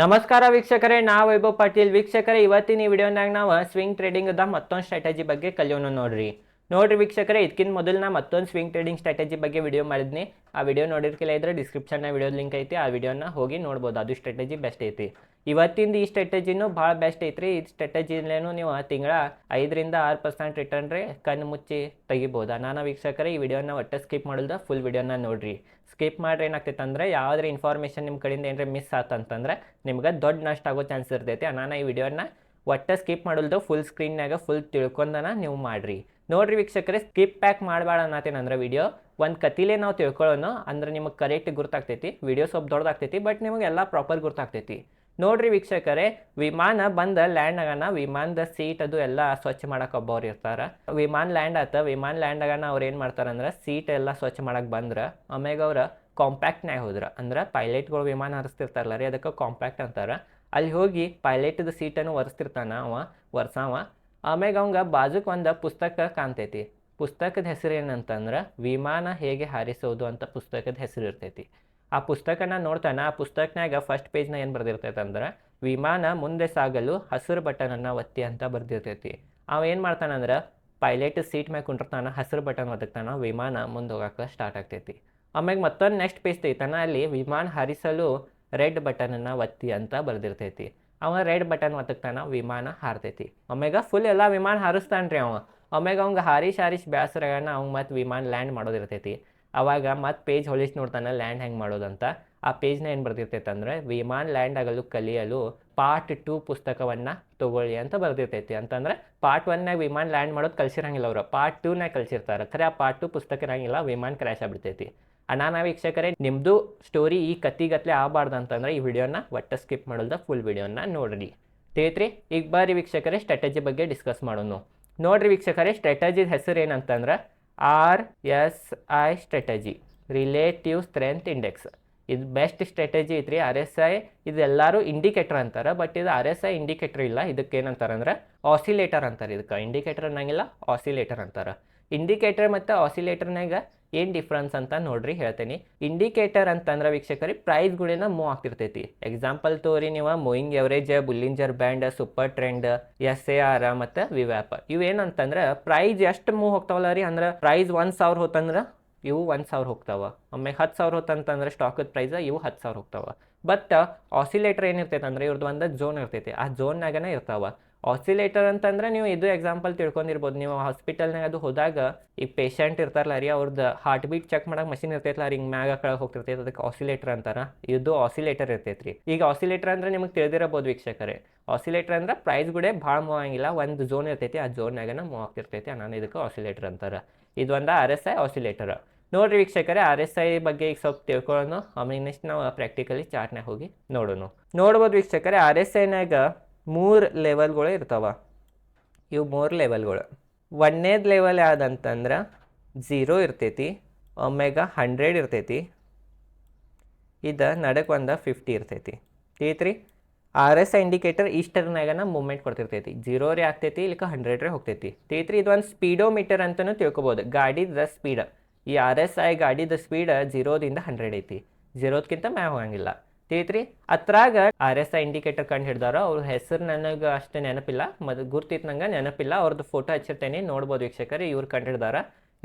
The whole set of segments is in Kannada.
ನಮಸ್ಕಾರ ವೀಕ್ಷಕರೇ, ನಾವು ವೈಭವ್ ಪಾಟೀಲ್. ವೀಕ್ಷಕರೇ, ಇವತ್ತಿನ ಈ ವಿಡಿಯೋನಾಗ ನಾವು ಸ್ವಿಂಗ್ ಟ್ರೇಡಿಂಗ್ದ ಮತ್ತೊಂದು ಸ್ಟ್ರಾಟಜಿ ಬಗ್ಗೆ ಕಲಿಯೋಣ ನೋಡ್ರಿ. ನೋಡ್ರಿ ವೀಕ್ಷಕರೇ ಇದಕ್ಕಿಂತ ಮೊದಲು ನಾ ಮತ್ತೊಂದು ಸ್ವಿಂಗ್ ಟ್ರೇಡಿಂಗ್ ಸ್ಟ್ರಾಟಜಿ ಬಗ್ಗೆ ವಿಡಿಯೋ ಮಾಡಿದ್ನಿ. ಆ ವಿಡಿಯೋ ನೋಡಿರ್ಕಿಲ್ಲ ಇದ್ರೆ ಡಿಸ್ಕ್ರಿಪ್ಷನ್ನ ವಿಡಿಯೋ ಲಿಂಕ್ ಐತಿ, ಆ ವಿಡಿಯೋನ ಹೋಗಿ ನೋಡ್ಬೋದು. ಅದು ಸ್ಟ್ರಾಟಜಿ ಬೆಸ್ಟ್ ಐತಿ. ಇವತ್ತಿಂದ ಈ ಸ್ಟ್ರಾಟಜಿನೂ ಭಾಳ ಬೆಸ್ಟ್ ಐತ್ರಿ. ಈ ಸ್ಟ್ರಾಟಜಿಲೇನು ನೀವು ತಿಂಗಳ ಐದರಿಂದ ಆರು ಪರ್ಸೆಂಟ್ ರಿಟರ್ನ್ ರೀ ಕಣ್ಣು ಮುಚ್ಚಿ ತೆಗಿಬೋದು. ನಾನು ವೀಕ್ಷಕರೇ, ಈ ವಿಡಿಯೋನ ಒಟ್ಟು ಸ್ಕಿಪ್ ಮಾಡಿಲ್ದ ಫುಲ್ ವಿಡಿಯೋನ ನೋಡ್ರಿ. ಸ್ಕಿಪ್ ಮಾಡ್ರೆ ಏನಾಗ್ತೈತೆ ಅಂದರೆ ಯಾವುದೇ ಇನ್ಫಾರ್ಮೇಷನ್ ನಿಮ್ಮ ಕಡೆಯಿಂದ ಏನಾರ ಮಿಸ್ ಆತಂತಂದ್ರೆ, ನಿಮ್ಗೆ ದೊಡ್ಡ ನಷ್ಟ ಆಗೋ ಚಾನ್ಸ್ ಇರ್ತೈತಿ. ನಾನು ಈ ವಿಡಿಯೋನ ಒಟ್ಟು ಸ್ಕಿಪ್ ಮಾಡಲ್ದು ಫುಲ್ ಸ್ಕ್ರೀನ್ನಾಗ ಫುಲ್ ತಿಳ್ಕೊಂಡನ ನೀವು ಮಾಡ್ರಿ. ನೋಡ್ರಿ ವೀಕ್ಷಕರೆ ಸ್ಕಿಪ್ ಪ್ಯಾಕ್ ಮಾಡಬೇಡ ಅನ್ನತ್ತೇನಂದ್ರೆ ವಿಡಿಯೋ. ಒಂದು ಕತಿಲೇ ನಾವು ತಿಳ್ಕೊಳ್ಳೋಣ ಅಂದ್ರೆ ನಿಮಗೆ ಕರೆಕ್ಟ್ ಗುರ್ತಾಗ್ತೈತಿ. ವಿಡಿಯೋ ಸ್ವಲ್ಪ ದೊಡ್ಡದಾಗ್ತೈತಿ ಬಟ್ ನಿಮಗೆ ಎಲ್ಲ ಪ್ರಾಪರ್ ಗುರ್ತಾಗ್ತೈತಿ. ನೋಡ್ರಿ ವೀಕ್ಷಕರೇ, ವಿಮಾನ ಬಂದ ಲ್ಯಾಂಡ್ ಆಗೋಣ ವಿಮಾನದ ಸೀಟ್ ಅದು ಎಲ್ಲ ಸ್ವಚ್ಛ ಮಾಡಕ್ಕೆ ಒಬ್ಬವ್ರು ಇರ್ತಾರೆ. ವಿಮಾನ ಲ್ಯಾಂಡ್ ಆತ, ವಿಮಾನ ಲ್ಯಾಂಡ್ ಆಗೋಣ ಅವ್ರು ಏನು ಮಾಡ್ತಾರಂದ್ರೆ ಸೀಟ್ ಎಲ್ಲ ಸ್ವಚ್ಛ ಮಾಡಕ್ಕೆ ಬಂದ್ರೆ ಆಮ್ಯಾಗ ಅವ್ರ ಕಾಂಪ್ಯಾಕ್ಟ್ನಾಗ ಹೋದ್ರೆ, ಅಂದ್ರೆ ಪೈಲೆಟ್ಗಳು ವಿಮಾನ ಹರಿಸ್ತಿರ್ತಾರಲ್ಲ ರೀ, ಅದಕ್ಕೆ ಕಾಂಪ್ಯಾಕ್ಟ್ ಅಂತಾರೆ. ಅಲ್ಲಿ ಹೋಗಿ ಪೈಲಟ್ದ ಸೀಟನ್ನು ಒರೆಸ್ತಿರ್ತಾನ ಅವ, ಒರ್ಸಾವ. ಆಮ್ಯಾಗ ಅವಂಗ ಬಾಜುಕ್ ಒಂದು ಪುಸ್ತಕ ಕಾಣ್ತೈತಿ. ಪುಸ್ತಕದ ಹೆಸರು ಏನಂತಂದ್ರೆ, ವಿಮಾನ ಹೇಗೆ ಹಾರಿಸೋದು ಅಂತ ಪುಸ್ತಕದ ಹೆಸರು ಇರ್ತೈತಿ. ಆ ಪುಸ್ತಕನ ನೋಡ್ತಾನ, ಆ ಪುಸ್ತಕನಾಗ ಫಸ್ಟ್ ಪೇಜ್ನ ಏನು ಬರ್ದಿರ್ತೈತೆ ಅಂದ್ರೆ ವಿಮಾನ ಮುಂದೆ ಸಾಗಲು ಹಸಿರು ಬಟನನ್ನು ಒತ್ತಿ ಅಂತ ಬರ್ದಿರ್ತೈತಿ. ಅವ ಏನು ಮಾಡ್ತಾನಂದ್ರೆ, ಪೈಲಟ್ ಸೀಟ್ ಮ್ಯಾಗ ಕುಂಡಿರ್ತಾನ, ಹಸಿರು ಬಟನ್ ಒದಗ್ತಾನ ವಿಮಾನ ಮುಂದೆ ಹೋಗಕ್ಕೆ ಸ್ಟಾರ್ಟ್ ಆಗ್ತೈತಿ. ಆಮ್ಯಾಗ ಮತ್ತೊಂದು ನೆಕ್ಸ್ಟ್ ಪೇಜ್ ತೈತಾನ ಅಲ್ಲಿ ವಿಮಾನ ಹಾರಿಸಲು ರೆಡ್ ಬಟನನ್ನು ಒತ್ತಿ ಅಂತ ಬರ್ದಿರ್ತೈತಿ. ಅವ ರೆಡ್ ಬಟನ್ ಒತ್ತಕ್ತಾನ ವಿಮಾನ ಹಾರ್ತೈತಿ. ಆಮ್ಯಾಗ ಫುಲ್ ಎಲ್ಲ ವಿಮಾನ ಹಾರಿಸ್ತಾನ್ರಿ ಅವ. ಆಮ್ಯಾಗ ಅವಂಗೆ ಹಾರಿಶ್ ಹಾರಿಶ್ ಬ್ಯಾಸರಾಗಣ ಅವ್ನು ಮತ್ತು ವಿಮಾನ ಲ್ಯಾಂಡ್ ಮಾಡೋದಿರ್ತೈತಿ. ಅವಾಗ ಮತ್ತೆ ಪೇಜ್ ಹೊಲಿಸಿ ನೋಡ್ತಾನೆ ಲ್ಯಾಂಡ್ ಹೆಂಗೆ ಮಾಡೋದಂತ ಆ ಪೇಜ್ನ ಏನು ಬರ್ದಿರ್ತೈತೆ ಅಂದರೆ, ವಿಮಾನ್ ಲ್ಯಾಂಡ್ ಆಗಲು ಕಲಿಯಲು ಪಾರ್ಟ್ ಟೂ ಪುಸ್ತಕವನ್ನು ತೊಗೊಳ್ಳಿ ಅಂತ ಬರ್ದಿರ್ತೈತಿ. ಅಂತಂದ್ರೆ ಪಾರ್ಟ್ ಒನ್ನಾಗ ವಿಮಾನ ಲ್ಯಾಂಡ್ ಮಾಡೋದು ಕಲ್ಸಿರಂಗಿಲ್ಲ ಅವರು. ಪಾರ್ಟ್ ಟೂನಾಗ ಕಲ್ಸಿರ್ತಾರೆ. ಖರೆ ಆ ಪಾರ್ಟ್ ಟು ಪುಸ್ತಕ ಇರಂಗಿಲ್ಲ, ವಿಮಾನ ಕ್ರ್ಯಾಶ್ ಆಗ್ಬಿಡ್ತೈತಿ. ಅಣ್ಣ ವೀಕ್ಷಕರೇ ನಿಮ್ಮದು ಸ್ಟೋರಿ ಈ ಕತ್ತಿಗತ್ಲೆ ಆಗಬಾರ್ದು ಅಂತಂದ್ರೆ ಈ ವಿಡಿಯೋನ ಒಟ್ಟು ಸ್ಕಿಪ್ ಮಾಡೋದ ಫುಲ್ ವಿಡಿಯೋನ ನೋಡ್ರಿ. ತೇತ್ರಿ, ಈಗ ಬಾರಿ ವೀಕ್ಷಕರೇ ಸ್ಟ್ರಾಟಜಿ ಬಗ್ಗೆ ಡಿಸ್ಕಸ್ ಮಾಡೋಣ ನೋಡ್ರಿ ವೀಕ್ಷಕರೇ ಸ್ಟ್ರಾಟಜಿ ಹೆಸರು ಏನಂತಂದ್ರೆ R S I strategy relative strength index ಇದು ಬೆಸ್ಟ್ ಸ್ಟ್ರಾಟಜಿ ಐತ್ರಿ. ಆರ್ ಎಸ್ ಐ ಇದೆಲ್ಲರೂ ಇಂಡಿಕೇಟರ್ ಅಂತಾರೆ ಬಟ್ ಇದು ಆರ್ ಎಸ್ ಐ ಇಂಡಿಕೇಟರ್ ಇಲ್ಲ. ಇದಕ್ಕೆ ಏನಂತಾರೆ ಅಂದ್ರೆ ಆಸಿಲೇಟರ್ ಅಂತಾರೆ ಇದಕ್ಕೆ. ಇಂಡಿಕೇಟರ್ ಅನ್ನಂಗಿಲ್ಲ ಆಸಿಲೇಟರ್ ಅಂತಾರೆ. ಇಂಡಿಕೇಟರ್ ಮತ್ತು ಆಸಿಲೇಟರ್ನಾಗ ಏನು ಡಿಫ್ರೆನ್ಸ್ ಅಂತ ನೋಡ್ರಿ ಹೇಳ್ತೀನಿ. ಇಂಡಿಕೇಟರ್ ಅಂತಂದ್ರೆ ವೀಕ್ಷಕರಿ ಪ್ರೈಸ್ಗಳನ್ನ ಮೂವ್ ಆಗ್ತಿರ್ತೈತಿ. ಎಕ್ಸಾಂಪಲ್ ತೋರಿ ನೀವು moving average Bollinger band super trend S A R ಮತ್ತು ವಿವ್ಯಾಪ್ ಇವೇನಂತಂದ್ರೆ ಪ್ರೈಸ್ ಎಷ್ಟು ಮೂವ್ ಹೋಗ್ತಾವಲ್ಲ ರೀ? ಅಂದ್ರೆ ಪ್ರೈಸ್ ಒಂದು ಸಾವಿರ ಹೋತಂದ್ರೆ ಇವು ಒಂದು ಸಾವಿರ ಹೋಗ್ತಾವ. ಒಮ್ಮೆ ಹತ್ತು ಸಾವಿರ ಹೋತಂತಂದ್ರೆ ಸ್ಟಾಕದ ಪ್ರೈಸ್ ಇವು ಹತ್ತು ಸಾವಿರ ಹೋಗ್ತಾವ. ಬಟ್ ಆಸಿಲೇಟರ್ ಏನಿರ್ತೈತೆ ಅಂದ್ರೆ ಇವ್ರದ್ದು ಒಂದು ಝೋನ್ ಇರ್ತೈತಿ. ಆ ಝೋನ್ನಾಗನೇ ಇರ್ತಾವ. ಆಸಿಲೇಟರ್ ಅಂತಂದ್ರೆ ನೀವು ಇದು ಎಕ್ಸಾಂಪಲ್ ತಿಳ್ಕೊಂಡಿರ್ಬೋದು. ನೀವು ಹಾಸ್ಪಿಟಲ್ನಾಗ ಅದು ಹೋದಾಗ ಈಗ ಪೇಷಂಟ್ ಇರ್ತಾರಲ್ಲ ರೀ ಅವ್ರದ್ದು ಹಾರ್ಟ್ ಬೀಟ್ ಚೆಕ್ ಮಾಡಕ್ಕೆ ಮಷಿನ್ ಇರ್ತೈತಲ್ಲ ರೀ, ಹಿಂಗೆ ಮ್ಯಾಗ ಕೆಳಗೆ ಹೋಗ್ತಿರ್ತೈತೆ, ಅದಕ್ಕೆ ಆಸಿಲೇಟರ್ ಅಂತಾರ. ಇದು ಆಸಿಲೇಟರ್ ಇರ್ತೈತೆ ರೀ ಈಗ ಆಸಿಲೇಟರ್ ಅಂದ್ರೆ ನಿಮಗೆ ತಿಳಿದಿರಬಹುದು ವೀಕ್ಷಕರೇ. ಆಸಿಲೇಟರ್ ಅಂದ್ರೆ ಪ್ರೈಸ್ ಕೂಡ ಭಾಳ ಮೂವ್ ಆಗಿಲ್ಲ ಒಂದು ಝೋನ್ ಇರ್ತೈತಿ, ಆ ಝೋನ್ನಾಗನ ಮೂವ್ ಆಗ್ತಿರ್ತೈತಿ ನಾನು ಇದಕ್ಕೆ ಆಸಿಲೇಟರ್ ಅಂತಾರೆ. ಇದು ಒಂದು ಆರ್ ಎಸ್ ಐ ಆಸಿಲೇಟರ್ ನೋಡ್ರಿ ವೀಕ್ಷಕರೇ ಆರ್ ಎಸ್ ಐ ಬಗ್ಗೆ ಈಗ ಸ್ವಲ್ಪ ತಿಳ್ಕೊಳ್ಳೋಣ ಆಮೇಲೆ ನೆಕ್ಸ್ಟ್ ನಾವು ಪ್ರಾಕ್ಟಿಕಲಿ ಚಾರ್ಟ್ನಾಗ ಹೋಗಿ ನೋಡೋಣ. ನೋಡ್ಬೋದು ವೀಕ್ಷಕರೇ ಆರ್ ಎಸ್ ಐನಾಗ ಮೂರು ಲೆವೆಲ್ಗಳು ಇರ್ತಾವ. ಇವು ಮೂರು ಲೆವೆಲ್ಗಳು ಒಂದನೇದು ಲೆವೆಲ್ ಯಾವುದಂತಂದ್ರೆ ಝೀರೋ ಇರ್ತೈತಿ ಒಮ್ಮೆಗ ಹಂಡ್ರೆಡ್ ಇರ್ತೈತಿ. ಇದು ನಡಕ್ಕೆ ಒಂದು ಫಿಫ್ಟಿ ಇರ್ತೈತಿ. ತಿಳಿತ್ರಿ? ಆರ್ ಎಸ್ ಇಂಡಿಕೇಟರ್ ಇಷ್ಟರ್ನಾಗನ ಮೂಮೆಂಟ್ ಕೊಡ್ತಿರ್ತೈತಿ. ಜೀರೋ ರೇ ಆಗ್ತೈತಿ, ಇಲ್ಲಿಕ ಹಂಡ್ರೆಡ್ ರೇ ಹೋಗ್ತೈತಿ. ತಿಳಿತ್ರಿ ಇದು ಒಂದು ಸ್ಪೀಡೋಮೀಟರ್ ಅಂತಲೂ ತಿಳ್ಕೊಬೋದು. ಗಾಡಿದ ಸ್ಪೀಡ್ ಈ ಆರ್ ಎಸ್ ಐ ಗಾಡಿದ ಸ್ಪೀಡ್ ಜೀರೋದಿಂದ ಹಂಡ್ರೆಡ್ ಐತಿ. ಜೀರೋದಕ್ಕಿಂತ ಮ್ಯಾಗ ಹೋಗಂಗಿಲ್ಲ. ತಿಳಿತ್ರಿ ಅತ್ರಾಗ ಆರ್ ಎಸ್ ಐ ಇಂಡಿಕೇಟರ್ ಕಂಡು ಹಿಡ್ದಾರ ಅವ್ರ ಹೆಸರು ನನಗೆ ಅಷ್ಟು ನೆನಪಿಲ್ಲ. ಮದ್ ಗುರ್ತಿತ್ತು ನಂಗೆ ನೆನಪಿಲ್ಲ. ಅವ್ರದ್ದು ಫೋಟೋ ಹಚ್ಚಿರ್ತೇನೆ, ನೋಡ್ಬೋದು ವೀಕ್ಷಕರೇ, ಇವ್ರು ಕಂಡು ಹಿಡ್ದಾರ.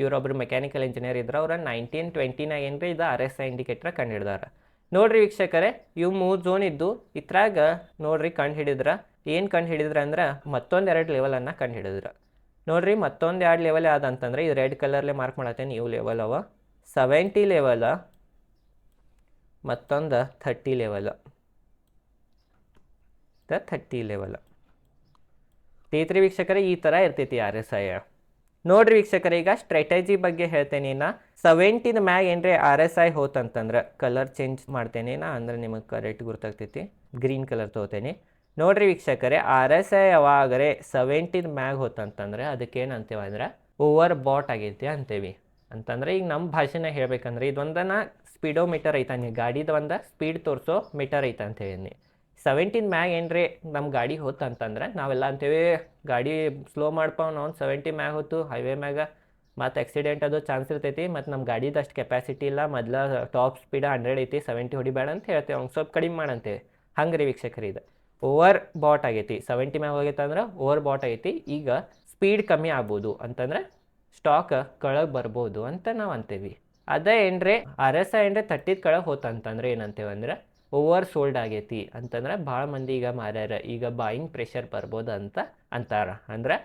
ಇವ್ರೊಬ್ರು ಮೆಕ್ಯಾನಿಕಲ್ ಇಂಜಿನಿಯರ್ ಇದ್ರು ಅವ್ರ ನೈನ್ಟೀನ್ ಟ್ವೆಂಟಿನಾಗ ಏನ್ರಿ ಇದು ಆರ್ ಎಸ್ ಐ ಇಂಡಿಕೇಟರ್ ಕಂಡು ಹಿಡ್ದಾರ. ನೋಡ್ರಿ ವೀಕ್ಷಕರೇ, ಇವು ಮೂರು ಝೋನ್ ಇದ್ದು, ಇತ್ರಾಗ ನೋಡ್ರಿ ಕಂಡು ಹಿಡಿದ್ರ. ಏನು ಕಂಡು ಹಿಡಿದ್ರ ಅಂದ್ರೆ ಮತ್ತೊಂದು ಎರಡು ಲೆವೆಲನ್ನು ಕಂಡು ಹಿಡಿದ್ರ. ನೋಡ್ರಿ, ಮತ್ತೊಂದು ಎರಡು ಲೆವೆಲ್ ಯಾವ್ದಂತಂದ್ರೆ ಇದು ರೆಡ್ ಕಲರ್ಲೆ ಮಾರ್ಕ್ ಮಾಡತ್ತೇನೆ, ಇವು ಲೆವೆಲ್ ಅವ. ಸೆವೆಂಟಿ ಲೆವೆಲ ಮತ್ತೊಂದು ಥರ್ಟಿ ಲೆವೆಲ್ ದ ಥರ್ಟಿ ಲೆವೆಲ್ ತೀತ್ರಿ ವೀಕ್ಷಕರೇ, ಈ ಥರ ಇರ್ತೈತಿ ಆರ್ ಎಸ್ ಐ ನೋಡ್ರಿ ವೀಕ್ಷಕರೇ, ಈಗ ಸ್ಟ್ರಾಟಜಿ ಬಗ್ಗೆ ಹೇಳ್ತೇನೆ ನಾ. ಸೆವೆಂಟಿನ ಮ್ಯಾಗ ಏನ್ರಿ ಆರ್ ಎಸ್ ಐ ಹೋತಂತಂದ್ರೆ ಕಲರ್ ಚೇಂಜ್ ಮಾಡ್ತೇನೆ ನಾ, ಅಂದ್ರೆ ನಿಮಗೆ ಕರೆಕ್ಟ್ ಗುರ್ತಾಗ್ತೈತಿ. ಗ್ರೀನ್ ಕಲರ್ ತೊಗೋತೇನೆ. ನೋಡ್ರಿ ವೀಕ್ಷಕರೇ ಆರ್ ಎಸ್ ಐ ಯಾವಾಗರೆ ಸೆವೆಂಟಿನ ಮ್ಯಾಗ ಹೋತಂತಂದ್ರೆ ಅದಕ್ಕೇನು ಅಂತೇವೆ ಅಂದ್ರೆ ಓವರ್ ಬಾಟ್ ಆಗೈತಿ ಅಂತೇವಿ. ಅಂತಂದ್ರೆ ಈಗ ನಮ್ಮ ಭಾಷೆನ ಹೇಳ್ಬೇಕಂದ್ರೆ ಇದೊಂದನ ಸ್ಪೀಡೋಮೀಟರ್ ಐತಾನೆ ಗಾಡಿದ ಒಂದು ಸ್ಪೀಡ್ ತೋರಿಸೋ ಮೀಟರ್ ಐತೆ ಅಂತ ಹೇಳಿ ಸೆವೆಂಟೀನ್ ಮ್ಯಾಗ ಏನ್ರಿ ನಮ್ಮ ಗಾಡಿ ಹೋತು ಅಂತಂದ್ರೆ ನಾವೆಲ್ಲ ಅಂತೇವೆ ಗಾಡಿ ಸ್ಲೋ ಮಾಡ್ಪವ್ ನಾವು ಸೆವೆಂಟಿ ಮ್ಯಾಗ ಹೋತು. ಹೈವೇ ಮ್ಯಾಗ ಮತ್ತು ಆಕ್ಸಿಡೆಂಟ್ ಅದು ಚಾನ್ಸ್ ಇರ್ತೈತಿ. ಮತ್ತು ನಮ್ಮ ಗಾಡಿದು ಅಷ್ಟು ಕೆಪಾಸಿಟಿ ಇಲ್ಲ. ಮೊದಲ ಟಾಪ್ ಸ್ಪೀಡ ಹಂಡ್ರೆಡ್ ಐತಿ ಸೆವೆಂಟಿ ಹೊಡಿಬೇಡ ಅಂತ ಹೇಳ್ತೇವೆ. ಅವ್ನು ಸ್ವಲ್ಪ ಕಡಿಮೆ ಮಾಡಂತೇವೆ ಹಂಗೆ ರೀ ವೀಕ್ಷಕರಿ ಇದು. ಓವರ್ ಬಾಟ್ ಆಗೈತಿ. ಸೆವೆಂಟಿ ಮ್ಯಾಗ ಹೋಗೈತೆ ಅಂದ್ರೆ ಓವರ್ ಬಾಟ್ ಆಗೈತಿ. ಈಗ ಸ್ಪೀಡ್ ಕಮ್ಮಿ ಆಗ್ಬೋದು. ಅಂತಂದ್ರೆ ಸ್ಟಾಕ್ ಕೆಳಗೆ ಬರ್ಬೋದು ಅಂತ ನಾವು ಅಂತೀವಿ. ಅದೇ ಏನ್ರಿ? ಆರ್ ಎಸ್ ಐ ಏನ್ರಿ? ತಟ್ಟಿದ ಕಡೆ ಹೋತಂತಂದ್ರೆ ಏನಂತೇವೆ ಅಂದ್ರೆ, ಓವರ್ ಸೋಲ್ಡ್ ಆಗೈತಿ ಅಂತಂದ್ರೆ ಭಾಳ ಮಂದಿ ಈಗ ಮಾರ್ಯಾರ, ಈಗ ಬಾಯಿಂಗ್ ಪ್ರೆಷರ್ ಬರ್ಬೋದು ಅಂತ ಅಂತಾರ. ಅಂದ್ರೆ,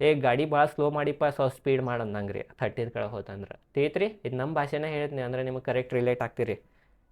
ಏ ಗಾಡಿ ಭಾಳ ಸ್ಲೋ ಮಾಡಿಪ್ಪ, ಸ್ವಲ್ಪ ಸ್ಪೀಡ್ ಮಾಡಂದಂಗೆ ರೀ ತಟ್ಟಿದ ಕಡೆ ಹೋತಂದ್ರೆ. ತೇತ್ರಿ, ಇದು ನಮ್ಮ ಭಾಷೆನೇ ಹೇಳಿದ್ನಿ ಅಂದ್ರೆ ನಿಮಗೆ ಕರೆಕ್ಟ್ ರಿಲೇಟ್ ಆಗ್ತೀರಿ.